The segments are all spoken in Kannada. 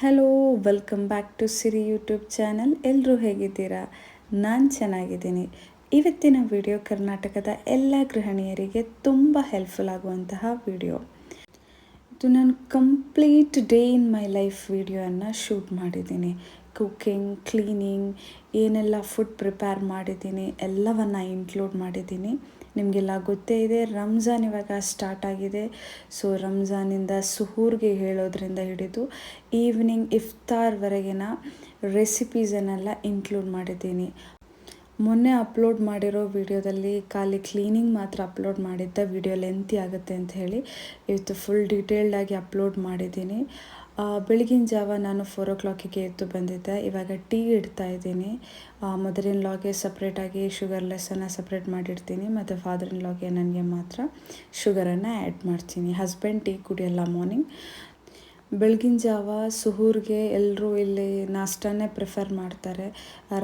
Hello welcome back to Siri YouTube channel ಎಲ್ಲರೂ ಹೇಗಿದ್ದೀರಾ? ನಾನು ಚೆನ್ನಾಗಿದ್ದೀನಿ. ಇವತ್ತಿನ ವಿಡಿಯೋ ಕರ್ನಾಟಕದ ಎಲ್ಲ ಗೃಹಿಣಿಯರಿಗೆ ತುಂಬ ಹೆಲ್ಪ್ಫುಲ್ ಆಗುವಂತಹ ವಿಡಿಯೋ ಇದು ನಾನು complete day in my life ವಿಡಿಯೋಯನ್ನು shoot ಮಾಡಿದ್ದೀನಿ. ಕುಕ್ಕಿಂಗ್ ಕ್ಲೀನಿಂಗ್ ಏನೆಲ್ಲ ಫುಡ್ ಪ್ರಿಪೇರ್ ಮಾಡಿದ್ದೀನಿ, ಎಲ್ಲವನ್ನು ಇನ್ಕ್ಲೂಡ್ ಮಾಡಿದ್ದೀನಿ. ನಿಮಗೆಲ್ಲ ಗೊತ್ತೇ ಇದೆ, ರಂಜಾನ್ ಇವಾಗ ಸ್ಟಾರ್ಟ್ ಆಗಿದೆ. ಸೊ ರಂಜಾನಿಂದ ಸುಹೂರ್ಗೆ ಹೇಳೋದ್ರಿಂದ ಹಿಡಿದು ಈವ್ನಿಂಗ್ ಇಫ್ತಾರ್ವರೆಗಿನ ರೆಸಿಪೀಸನ್ನೆಲ್ಲ ಇನ್ಕ್ಲೂಡ್ ಮಾಡಿದ್ದೀನಿ. ಮೊನ್ನೆ ಅಪ್ಲೋಡ್ ಮಾಡಿರೋ ವಿಡಿಯೋದಲ್ಲಿ ಖಾಲಿ ಕ್ಲೀನಿಂಗ್ ಮಾತ್ರ ಅಪ್ಲೋಡ್ ಮಾಡಿದ್ದ ವಿಡಿಯೋ ಲೆಂತಿ ಆಗುತ್ತೆ ಅಂತ ಹೇಳಿ, ಇವತ್ತು ಫುಲ್ ಡೀಟೇಲ್ಡಾಗಿ ಅಪ್ಲೋಡ್ ಮಾಡಿದ್ದೀನಿ. ಬೆಳಗಿನ ಜಾವ ನಾನು ಫೋರ್ ಓ ಕ್ಲಾಕಿಗೆ ಎದ್ದು ಬಂದಿದ್ದೆ. ಇವಾಗ ಟೀ ಇಡ್ತಾ ಇದ್ದೀನಿ. ಮದರ್ ಇನ್ ಲಾಗೆ ಸಪ್ರೇಟಾಗಿ ಶುಗರ್ ಲೆಸ್ಸನ್ನು ಸಪ್ರೇಟ್ ಮಾಡಿಡ್ತೀನಿ. ಮತ್ತು ಫಾದರ್ ಇನ್ ಲಾಗೆ ನನಗೆ ಮಾತ್ರ ಶುಗರನ್ನು ಆ್ಯಡ್ ಮಾಡ್ತೀನಿ. ಹಸ್ಬೆಂಡ್ ಟೀ ಕುಡಿಯಲ್ಲ ಮಾರ್ನಿಂಗ್ ಬೆಳಗಿನ ಜಾವ ಸುಹೂರ್ಗೆ ಎಲ್ಲರೂ ಇಲ್ಲಿ ನಾಷ್ಟನೇ ಪ್ರಿಫರ್ ಮಾಡ್ತಾರೆ.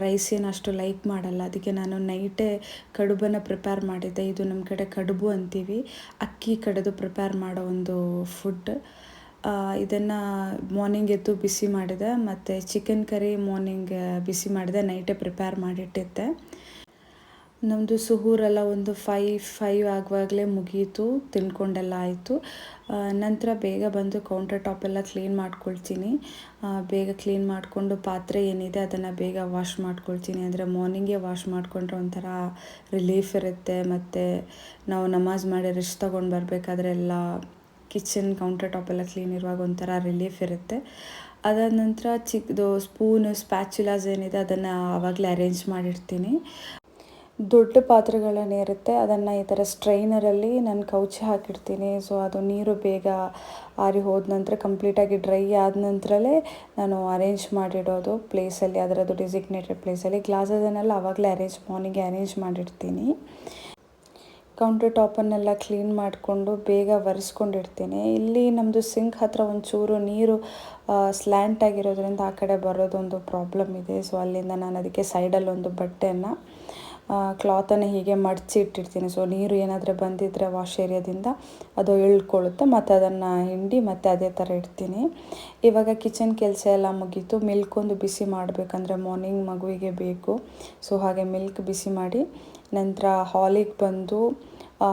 ರೈಸ್ ಏನು ಅಷ್ಟು ಲೈಕ್ ಮಾಡಲ್ಲ. ಅದಕ್ಕೆ ನಾನು ನೈಟೇ ಕಡುಬನ್ನು ಪ್ರಿಪೇರ್ ಮಾಡಿದ್ದೆ. ಇದು ನಮ್ಮ ಕಡೆ ಕಡುಬು ಅಂತೀವಿ. ಅಕ್ಕಿ ಕಡೆದು ಪ್ರಿಪೇರ್ ಮಾಡೋ ಒಂದು ಫುಡ್ ಇದನ್ನು ಮಾರ್ನಿಂಗ್ ಎದ್ದು ಬಿಸಿ ಮಾಡಿದೆ. ಮತ್ತು ಚಿಕನ್ ಕರಿ ಮಾರ್ನಿಂಗ್ ಬಿಸಿ ಮಾಡಿದೆ. ನೈಟೇ ಪ್ರಿಪೇರ್ ಮಾಡಿಟ್ಟಿದ್ದೆ. ನಮ್ಮದು ಸುಹೂರೆಲ್ಲ ಒಂದು ಫೈ ಫೈವ್ ಆಗುವಾಗಲೇ ಮುಗೀತು. ತಿನ್ಕೊಂಡೆಲ್ಲ ಆಯಿತು. ನಂತರ ಬೇಗ ಬಂದು ಕೌಂಟರ್ ಟಾಪ್ ಎಲ್ಲ ಕ್ಲೀನ್ ಮಾಡ್ಕೊಳ್ತೀನಿ. ಬೇಗ ಕ್ಲೀನ್ ಮಾಡಿಕೊಂಡು ಪಾತ್ರೆ ಏನಿದೆ ಅದನ್ನು ಬೇಗ ವಾಶ್ ಮಾಡ್ಕೊಳ್ತೀನಿ. ಅಂದರೆ ಮಾರ್ನಿಂಗೇ ವಾಶ್ ಮಾಡಿಕೊಂಡ್ರೆ ಒಂಥರ ರಿಲೀಫ್ ಇರುತ್ತೆ. ಮತ್ತು ನಾವು ನಮಾಜ್ ಮಾಡಿ ರೆಸ್ಟ್ ತೊಗೊಂಡು ಬರಬೇಕಾದ್ರೆ ಎಲ್ಲ ಕಿಚನ್ ಕೌಂಟರ್ ಟಾಪ್ ಎಲ್ಲ ಕ್ಲೀನ್ ಇರುವಾಗ ಒಂಥರ ರಿಲೀಫ್ ಇರುತ್ತೆ. ಅದಾದ ನಂತರ ಚಿಕ್ಕದು ಸ್ಪೂನು ಸ್ಪ್ಯಾಚುಲಾಸ್ ಏನಿದೆ ಅದನ್ನು ಆವಾಗಲೇ ಅರೇಂಜ್ ಮಾಡಿರ್ತೀನಿ. ದೊಡ್ಡ ಪಾತ್ರೆಗಳನ್ನಿರುತ್ತೆ ಅದನ್ನು ಈ ಥರ ಸ್ಟ್ರೈನರಲ್ಲಿ ನಾನು ಕೌಚಿ ಹಾಕಿಡ್ತೀನಿ. ಸೊ ಅದು ನೀರು ಬೇಗ ಆರಿ ಹೋದ ನಂತರ ಕಂಪ್ಲೀಟಾಗಿ ಡ್ರೈ ಆದ ನಂತರಲೇ ನಾನು ಅರೇಂಜ್ ಮಾಡಿಡೋದು. ಪ್ಲೇಸಲ್ಲಿ ಅದರದ್ದು ಡೆಸಿಗ್ನೇಟೆಡ್ ಪ್ಲೇಸಲ್ಲಿ ಗ್ಲಾಸಸನ್ನೆಲ್ಲ ಆವಾಗಲೇ ಅರೇಂಜ್ ಮಾರ್ನಿಂಗ್ಗೆ ಅರೇಂಜ್ ಮಾಡಿರ್ತೀನಿ ಕೌಂಟರ್ ಟಾಪನ್ನೆಲ್ಲ ಕ್ಲೀನ್ ಮಾಡಿಕೊಂಡು ಬೇಗ ಒರೆಸ್ಕೊಂಡಿರ್ತೀನಿ. ಇಲ್ಲಿ ನಮ್ಮದು ಸಿಂಕ್ ಹತ್ತಿರ ಒಂಚೂರು ನೀರು ಸ್ಲ್ಯಾಂಟ್ ಆಗಿರೋದ್ರಿಂದ ಆ ಕಡೆ ಬರೋದೊಂದು ಪ್ರಾಬ್ಲಮ್ ಇದೆ. ಸೊ ಅಲ್ಲಿಂದ ನಾನು ಅದಕ್ಕೆ ಸೈಡಲ್ಲಿ ಒಂದು ಬಟ್ಟೆಯನ್ನು ಕ್ಲಾತನ್ನು ಹೀಗೆ ಮಡಚಿ ಇಟ್ಟಿರ್ತೀನಿ. ಸೊ ನೀರು ಏನಾದರೂ ಬಂದಿದ್ದರೆ ವಾಶ್ ಏರಿಯಾದಿಂದ ಅದು ಇಳ್ಕೊಳ್ಳುತ್ತೆ. ಮತ್ತು ಅದನ್ನು ಹಿಂಡಿ ಮತ್ತು ಅದೇ ಥರ ಇಡ್ತೀನಿ. ಇವಾಗ ಕಿಚನ್ ಕೆಲಸ ಎಲ್ಲ ಮುಗೀತು. ಮಿಲ್ಕ್ ಒಂದು ಬಿಸಿ ಮಾಡಬೇಕಂದ್ರೆ ಮಾರ್ನಿಂಗ್ ಮಗುವಿಗೆ ಬೇಕು. ಸೊ ಹಾಗೆ ಮಿಲ್ಕ್ ಬಿಸಿ ಮಾಡಿ ನಂತರ ಹಾಲಿಗೆ ಬಂದು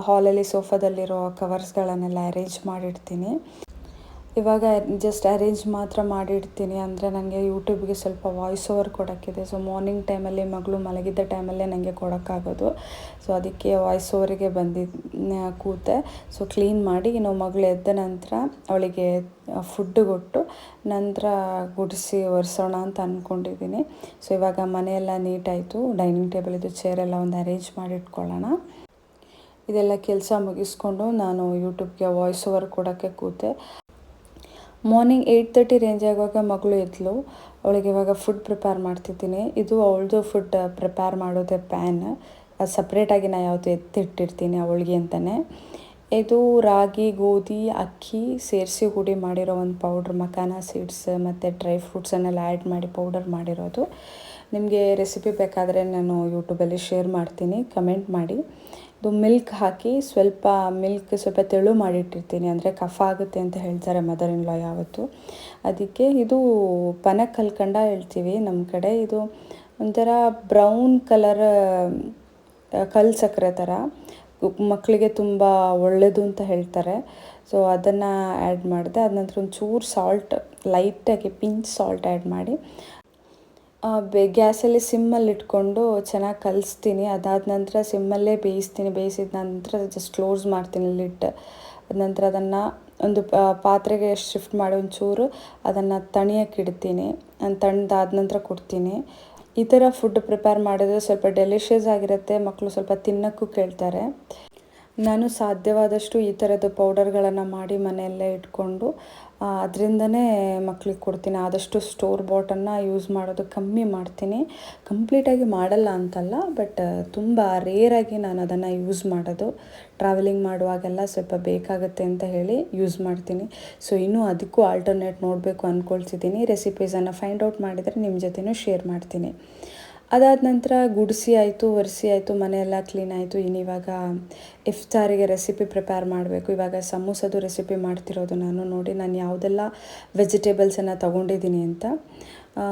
ಹಾಲಲ್ಲಿ ಸೋಫಾದಲ್ಲಿರೋ ಕವರ್ಸ್ಗಳನ್ನೆಲ್ಲ ಅರೇಂಜ್ ಮಾಡಿಡ್ತೀನಿ. ಇವಾಗ ಜಸ್ಟ್ ಅರೇಂಜ್ ಮಾತ್ರ ಮಾಡಿಡ್ತೀನಿ ಅಂದರೆ ನನಗೆ ಯೂಟ್ಯೂಬ್ಗೆ ಸ್ವಲ್ಪ ವಾಯ್ಸ್ ಓವರ್ ಕೊಡೋಕ್ಕಿದೆ. ಸೊ ಮಾರ್ನಿಂಗ್ ಟೈಮಲ್ಲಿ ಮಗಳು ಮಲಗಿದ್ದ ಟೈಮಲ್ಲೇ ನನಗೆ ಕೊಡೋಕ್ಕಾಗೋದು. ಸೊ ಅದಕ್ಕೆ ವಾಯ್ಸ್ ಓವರಿಗೆ ಬಂದಿ ಕೂತೆ. ಸೊ ಕ್ಲೀನ್ ಮಾಡಿ ಇನ್ನು ಮಗಳು ಎದ್ದ ನಂತರ ಅವಳಿಗೆ ಫುಡ್ ಕೊಟ್ಟು ನಂತರ ಗುಡಿಸಿ ಒರೆಸೋಣ ಅಂತ ಅಂದ್ಕೊಂಡಿದ್ದೀನಿ ಸೊ ಇವಾಗ ಮನೆಯೆಲ್ಲ ನೀಟಾಯಿತು. ಡೈನಿಂಗ್ ಟೇಬಲ್ ಇದು ಚೇರೆಲ್ಲ ಒಂದು ಅರೇಂಜ್ ಮಾಡಿಟ್ಕೊಳ್ಳೋಣ. ಇದೆಲ್ಲ ಕೆಲಸ ಮುಗಿಸ್ಕೊಂಡು ನಾನು ಯೂಟ್ಯೂಬ್ಗೆ ವಾಯ್ಸ್ ಓವರ್ ಕೊಡೋಕ್ಕೆ ಕೂತೆ. ಮಾರ್ನಿಂಗ್ ಏಯ್ಟ್ ತರ್ಟಿ ರೇಂಜ್ ಆಗುವಾಗ ಮಗಳು ಎದ್ಲು. ಅವಳಿಗೆ ಇವಾಗ ಫುಡ್ ಪ್ರಿಪೇರ್ ಮಾಡ್ತಿದ್ದೀನಿ. ಇದು ಅವಳದು ಫುಡ್ ಪ್ರಿಪೇರ್ ಮಾಡೋದೇ ಪ್ಯಾನ್ ಅದು ಸಪ್ರೇಟಾಗಿ ನಾನು ಯಾವುದು ಎತ್ತಿಟ್ಟಿರ್ತೀನಿ ಅವಳಿಗೆ ಅಂತಲೇ ಇದು ರಾಗಿ, ಗೋಧಿ, ಅಕ್ಕಿ ಸೇರಿಸಿ ಹುಡಿ ಮಾಡಿರೋ ಒಂದು ಪೌಡ್ರ್ ಮಕಾನ ಸೀಡ್ಸ್ ಮತ್ತು ಡ್ರೈ ಫ್ರೂಟ್ಸನ್ನೆಲ್ಲ ಆ್ಯಡ್ ಮಾಡಿ ಪೌಡರ್ ಮಾಡಿರೋದು. ನಿಮಗೆ ರೆಸಿಪಿ ಬೇಕಾದರೆ ನಾನು ಯೂಟ್ಯೂಬಲ್ಲಿ ಶೇರ್ ಮಾಡ್ತೀನಿ. ಕಮೆಂಟ್ ಮಾಡಿ. ಇದು ಮಿಲ್ಕ್ ಹಾಕಿ ಸ್ವಲ್ಪ ಮಿಲ್ಕ್ ಸ್ವಲ್ಪ ತೆಳು ಮಾಡಿಟ್ಟಿರ್ತೀನಿ. ಅಂದರೆ ಕಫ ಆಗುತ್ತೆ ಅಂತ ಹೇಳ್ತಾರೆ ಮದರ್ ಇನ್ ಲಾ ಯಾವತ್ತು. ಅದಕ್ಕೆ ಇದು ಪನ ಕಲ್ಕಂಡ ಹೇಳ್ತೀವಿ ನಮ್ಮ ಕಡೆ. ಇದು ಒಂಥರ ಬ್ರೌನ್ ಕಲರ್ ಕಲ್ ಸಕ್ಕರೆ ಥರ ಮಕ್ಕಳಿಗೆ ತುಂಬ ಒಳ್ಳೆಯದು ಅಂತ ಹೇಳ್ತಾರೆ. ಸೊ ಅದನ್ನು ಆ್ಯಡ್ ಮಾಡಿದೆ. ಅದ ನಂತರ ಒಂಚೂರು ಸಾಲ್ಟ್ ಲೈಟಾಗಿ ಪಿಂಚ್ ಸಾಲ್ಟ್ ಆ್ಯಡ್ ಮಾಡಿ. ಬೆ, ಗ್ಯಾಸಲ್ಲಿ ಸಿಮ್ಮಲ್ಲಿ ಇಟ್ಕೊಂಡು ಚೆನ್ನಾಗಿ ಕಲಿಸ್ತೀನಿ. ಅದಾದ ನಂತರ ಸಿಮ್ಮಲ್ಲೇ ಬೇಯಿಸ್ತೀನಿ. ಬೇಯಿಸಿದ ನಂತರ ಜಸ್ಟ್ ಕ್ಲೋಸ್ ಮಾಡ್ತೀನಿ ಲಿಡ್. ನಂತರ ಅದನ್ನು ಒಂದು ಪಾತ್ರೆಗೆ ಶಿಫ್ಟ್ ಮಾಡಿ ಒಂಚೂರು ಅದನ್ನು ತಣಿಯಕ್ಕೆ ಇಡ್ತೀನಿ. ತಣ್ಣದಾದ ನಂತರ ಕೊಡ್ತೀನಿ. ಈ ಥರ ಫುಡ್ ಪ್ರಿಪೇರ್ ಮಾಡಿದ್ರೆ ಸ್ವಲ್ಪ ಡೆಲಿಷಿಯಸ್ ಆಗಿರುತ್ತೆ. ಮಕ್ಕಳು ಸ್ವಲ್ಪ ತಿನ್ನೋಕ್ಕೂ ಕೇಳ್ತಾರೆ. ನಾನು ಸಾಧ್ಯವಾದಷ್ಟು ಈ ಥರದ ಪೌಡರ್ಗಳನ್ನು ಮಾಡಿ ಮನೆಯಲ್ಲೇ ಇಟ್ಕೊಂಡು ಅದರಿಂದನೇ ಮಕ್ಳಿಗೆ ಕೊಡ್ತೀನಿ. ಆದಷ್ಟು ಸ್ಟೋರ್ ಬಾಟನ್ನು ಯೂಸ್ ಮಾಡೋದು ಕಮ್ಮಿ ಮಾಡ್ತೀನಿ. ಕಂಪ್ಲೀಟಾಗಿ ಮಾಡಲ್ಲ ಅಂತಲ್ಲ ಬಟ್ ತುಂಬ ರೇರಾಗಿ ನಾನು ಅದನ್ನು ಯೂಸ್ ಮಾಡೋದು. ಟ್ರಾವೆಲಿಂಗ್ ಮಾಡುವಾಗೆಲ್ಲ ಸ್ವಲ್ಪ ಬೇಕಾಗುತ್ತೆ ಅಂತ ಹೇಳಿ ಯೂಸ್ ಮಾಡ್ತೀನಿ. ಸೊ ಇನ್ನೂ ಅದಕ್ಕೂ ಆಲ್ಟರ್ನೇಟ್ ನೋಡಬೇಕು ಅಂದ್ಕೊಳ್ತಿದ್ದೀನಿ ರೆಸಿಪೀಸನ್ನು ಫೈಂಡ್ ಔಟ್ ಮಾಡಿದರೆ ನಿಮ್ಮ ಜೊತೆನೂ ಶೇರ್ ಮಾಡ್ತೀನಿ. ಅದಾದ ನಂತರ ಗುಡಿಸಿ ಆಯಿತು, ಒರೆಸಿ ಆಯಿತು, ಮನೆಯೆಲ್ಲ ಕ್ಲೀನ್ ಆಯಿತು. ಇನ್ನಿವಾಗ ಇಫ್ತಾರಿಗೆ ರೆಸಿಪಿ ಪ್ರಿಪೇರ್ ಮಾಡಬೇಕು. ಇವಾಗ ಸಮೋಸದು ರೆಸಿಪಿ ಮಾಡ್ತಿರೋದು ನಾನು. ನೋಡಿ, ನಾನು ಯಾವುದೆಲ್ಲ ವೆಜಿಟೇಬಲ್ಸನ್ನು ತೊಗೊಂಡಿದ್ದೀನಿ ಅಂತ.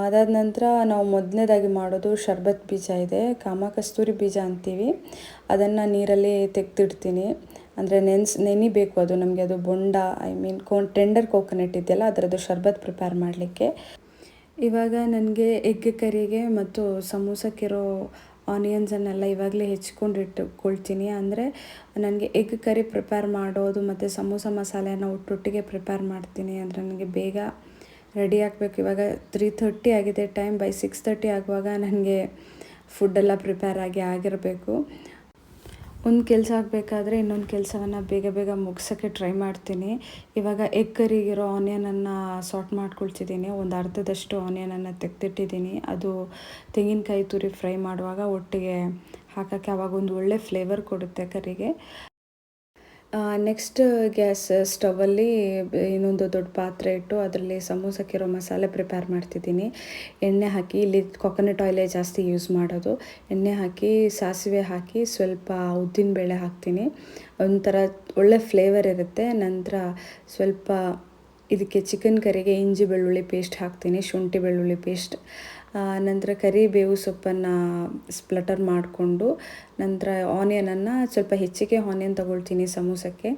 ಅದಾದ ನಂತರ ನಾವು ಮೊದಲನೇದಾಗಿ ಮಾಡೋದು ಶರ್ಬತ್ ಬೀಜ ಇದೆ. ಕಾಮ ಕಸ್ತೂರಿ ಬೀಜ ಅಂತೀವಿ. ಅದನ್ನು ನೀರಲ್ಲಿ ತೆಗೆದಿಡ್ತೀನಿ. ಅಂದರೆ ನೆನ್ಸ್ ನೆನಿಬೇಕು ಅದು ನಮಗೆ. ಅದು ಬೊಂಡ, ಐ ಮೀನ್, ಕೋ ಟೆಂಡರ್ ಕೋಕೋನಟ್ ಇದೆಯಲ್ಲ, ಅದರದ್ದು ಶರ್ಬತ್ ಪ್ರಿಪೇರ್ ಮಾಡಲಿಕ್ಕೆ. ಇವಾಗ ನನಗೆ ಎಗ್ ಕರಿಗೆ ಮತ್ತು ಸಮೋಸಕ್ಕಿರೋ ಆನಿಯನ್ಸನ್ನೆಲ್ಲ ಇವಾಗಲೇ ಹೆಚ್ಕೊಂಡು ಇಟ್ಟುಕೊಳ್ತೀನಿ ಅಂದರೆ ನನಗೆ ಎಗ್ ಕರಿ ಪ್ರಿಪೇರ್ ಮಾಡೋದು ಮತ್ತು ಸಮೋಸ ಮಸಾಲೆನ ಒಟ್ಟೊಟ್ಟಿಗೆ ಪ್ರಿಪೇರ್ ಮಾಡ್ತೀನಿ. ಅಂದರೆ ನನಗೆ ಬೇಗ ರೆಡಿ ಆಗಬೇಕು. ಇವಾಗ ತ್ರೀ ಥರ್ಟಿ ಆಗಿದೆ ಟೈಮ್ ಬೈ ಸಿಕ್ಸ್ ತರ್ಟಿ ಆಗುವಾಗ ನನಗೆ ಫುಡ್ಡೆಲ್ಲ ಪ್ರಿಪೇರ್ ಆಗಿ ಆಗಿರಬೇಕು. ಒಂದು ಕೆಲಸ ಆಗಬೇಕಾದ್ರೆ ಇನ್ನೊಂದು ಕೆಲಸವನ್ನು ಬೇಗ ಬೇಗ ಮುಗ್ಸೋಕ್ಕೆ ಟ್ರೈ ಮಾಡ್ತೀನಿ. ಇವಾಗ ಎಗ್ ಕರಿಗಿರೋ ಆನಿಯನನ್ನು ಸಾರ್ಟ್ ಮಾಡ್ಕೊಳ್ತಿದ್ದೀನಿ. ಒಂದು ಅರ್ಧದಷ್ಟು ಆನಿಯನನ್ನು ತೆಗೆದಿಟ್ಟಿದ್ದೀನಿ. ಅದು ತೆಂಗಿನಕಾಯಿ ತುರಿ ಫ್ರೈ ಮಾಡುವಾಗ ಒಟ್ಟಿಗೆ ಹಾಕೋಕ್ಕೆ ಆವಾಗ ಒಂದು ಒಳ್ಳೆ ಫ್ಲೇವರ್ ಕೊಡುತ್ತೆ ಕರಿಗೆ. ನೆಕ್ಸ್ಟ್ ಗ್ಯಾಸ್ ಸ್ಟವಲ್ಲಿ ಇನ್ನೊಂದು ದೊಡ್ಡ ಪಾತ್ರೆ ಇಟ್ಟು ಅದರಲ್ಲಿ ಸಮೋಸಕ್ಕಿರೋ ಮಸಾಲೆ ಪ್ರಿಪೇರ್ ಮಾಡ್ತಿದ್ದೀನಿ. ಎಣ್ಣೆ ಹಾಕಿ ಇಲ್ಲಿ ಕೊಕೊನಟ್ ಆಯಿಲೇ ಜಾಸ್ತಿ ಯೂಸ್ ಮಾಡೋದು. ಎಣ್ಣೆ ಹಾಕಿ, ಸಾಸಿವೆ ಹಾಕಿ ಸ್ವಲ್ಪ ಉದ್ದಿನಬೇಳೆ ಹಾಕ್ತೀನಿ. ಒಂಥರ ಒಳ್ಳೆ ಫ್ಲೇವರ್ ಇರುತ್ತೆ. ನಂತರ ಸ್ವಲ್ಪ ಇದಕ್ಕೆ ಚಿಕನ್ ಕರಿಗೆ ಇಂಜಿ ಬೆಳ್ಳುಳ್ಳಿ ಪೇಸ್ಟ್ ಹಾಕ್ತೀನಿ. ಶುಂಠಿ ಬೆಳ್ಳುಳ್ಳಿ ಪೇಸ್ಟ್ ನಂತರ ಕರಿಬೇವು ಸೊಪ್ಪನ್ನು ಸ್ಪ್ಲಟರ್ ಮಾಡಿಕೊಂಡು ನಂತರ ಆನಿಯನನ್ನು ಸ್ವಲ್ಪ ಹೆಚ್ಚಿಗೆ ಆನಿಯನ್ ತೊಗೊಳ್ತೀನಿ ಸಮೋಸಕ್ಕೆ.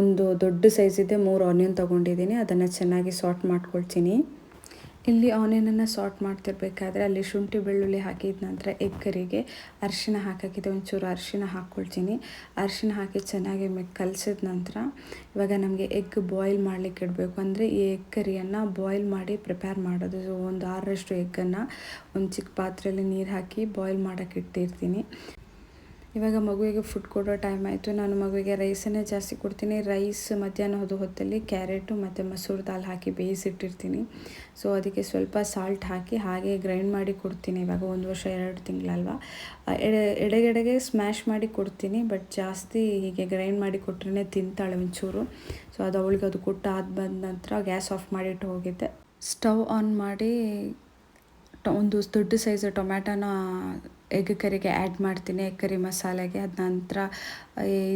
ಒಂದು ದೊಡ್ಡ ಸೈಜಿದೆ ಮೂರು ಆನಿಯನ್ ತೊಗೊಂಡಿದ್ದೀನಿ. ಅದನ್ನು ಚೆನ್ನಾಗಿ ಸಾಟ್ ಮಾಡ್ಕೊಳ್ತೀನಿ. ಇಲ್ಲಿ ಆನಿಯನನ್ನು ಸಾರ್ಟ್ ಮಾಡ್ತಿರ್ಬೇಕಾದ್ರೆ ಅಲ್ಲಿ ಶುಂಠಿ ಬೆಳ್ಳುಳ್ಳಿ ಹಾಕಿದ ನಂತರ ಎಗ್ ಕರಿಗೆ ಅರಿಶಿನ ಹಾಕೋಕ್ಕಿದೆ ಒಂಚೂರು ಅರಿಶಿನ ಹಾಕ್ಕೊಳ್ತೀನಿ ಅರಿಶಿನ ಹಾಕಿ ಚೆನ್ನಾಗಿ ಮೆ, ಕಲಸಿದ ನಂತರ ಇವಾಗ ನಮಗೆ ಎಗ್ ಬಾಯ್ಲ್ ಮಾಡಲಿಕ್ಕೆ ಇಡಬೇಕು. ಅಂದರೆ ಈ ಎಗ್ ಕರಿಯನ್ನು ಬಾಯ್ಲ್ ಮಾಡಿ ಪ್ರಿಪೇರ್ ಮಾಡೋದು. ಒಂದು ಆರರಷ್ಟು ಎಗ್ಗನ್ನು ಒಂದು ಚಿಕ್ಕ ಪಾತ್ರೆಯಲ್ಲಿ ನೀರು ಹಾಕಿ ಬಾಯ್ಲ್ ಮಾಡೋಕ್ಕೆ ಇಟ್ಟಿರ್ತೀನಿ. ಇವಾಗ ಮಗುವಿಗೆ ಫುಡ್ ಕೊಡೋ ಟೈಮ್ ಆಯಿತು. ನಾನು ಮಗುವಿಗೆ ರೈಸನ್ನೇ ಜಾಸ್ತಿ ಕೊಡ್ತೀನಿ. ರೈಸ್ ಮಧ್ಯಾಹ್ನದ ಹೊತ್ತಲ್ಲಿ ಕ್ಯಾರೆಟು ಮತ್ತು ಮಸೂರ್ ದಾಲ್ ಹಾಕಿ ಬೇಯಿಸಿಟ್ಟಿರ್ತೀನಿ. ಸೊ ಅದಕ್ಕೆ ಸ್ವಲ್ಪ ಸಾಲ್ಟ್ ಹಾಕಿ ಹಾಗೆ ಗ್ರೈಂಡ್ ಮಾಡಿ ಕೊಡ್ತೀನಿ. ಇವಾಗ ಒಂದು ವರ್ಷ, ಎರಡು ತಿಂಗಳಲ್ವ. ಎಡೆ, ಎಡೆಗೆಡೆಗೆ ಸ್ಮ್ಯಾಶ್ ಮಾಡಿ ಕೊಡ್ತೀನಿ ಬಟ್ ಜಾಸ್ತಿ ಹೀಗೆ ಗ್ರೈಂಡ್ ಮಾಡಿ ಕೊಟ್ರೇ ತಿಂತಾಳೆ ಒಂಚೂರು. ಸೊ ಅದು ಅವಳಿಗೆ ಅದು ಕೊಟ್ಟು ಆದ ಬಂದ ನಂತರ ಗ್ಯಾಸ್ ಆಫ್ ಮಾಡಿಟ್ಟು ಹೋಗಿದ್ದೆ. ಸ್ಟವ್ ಆನ್ ಮಾಡಿ ಒಂದು ದೊಡ್ಡ ಸೈಜ್ ಟೊಮ್ಯಾಟೋನ ಎಗ್ ಕರಿಗೆ ಆ್ಯಡ್ ಮಾಡ್ತೀನಿ ಎಗ್ ಕರಿ ಮಸಾಲೆಗೆ. ಅದ ನಂತರ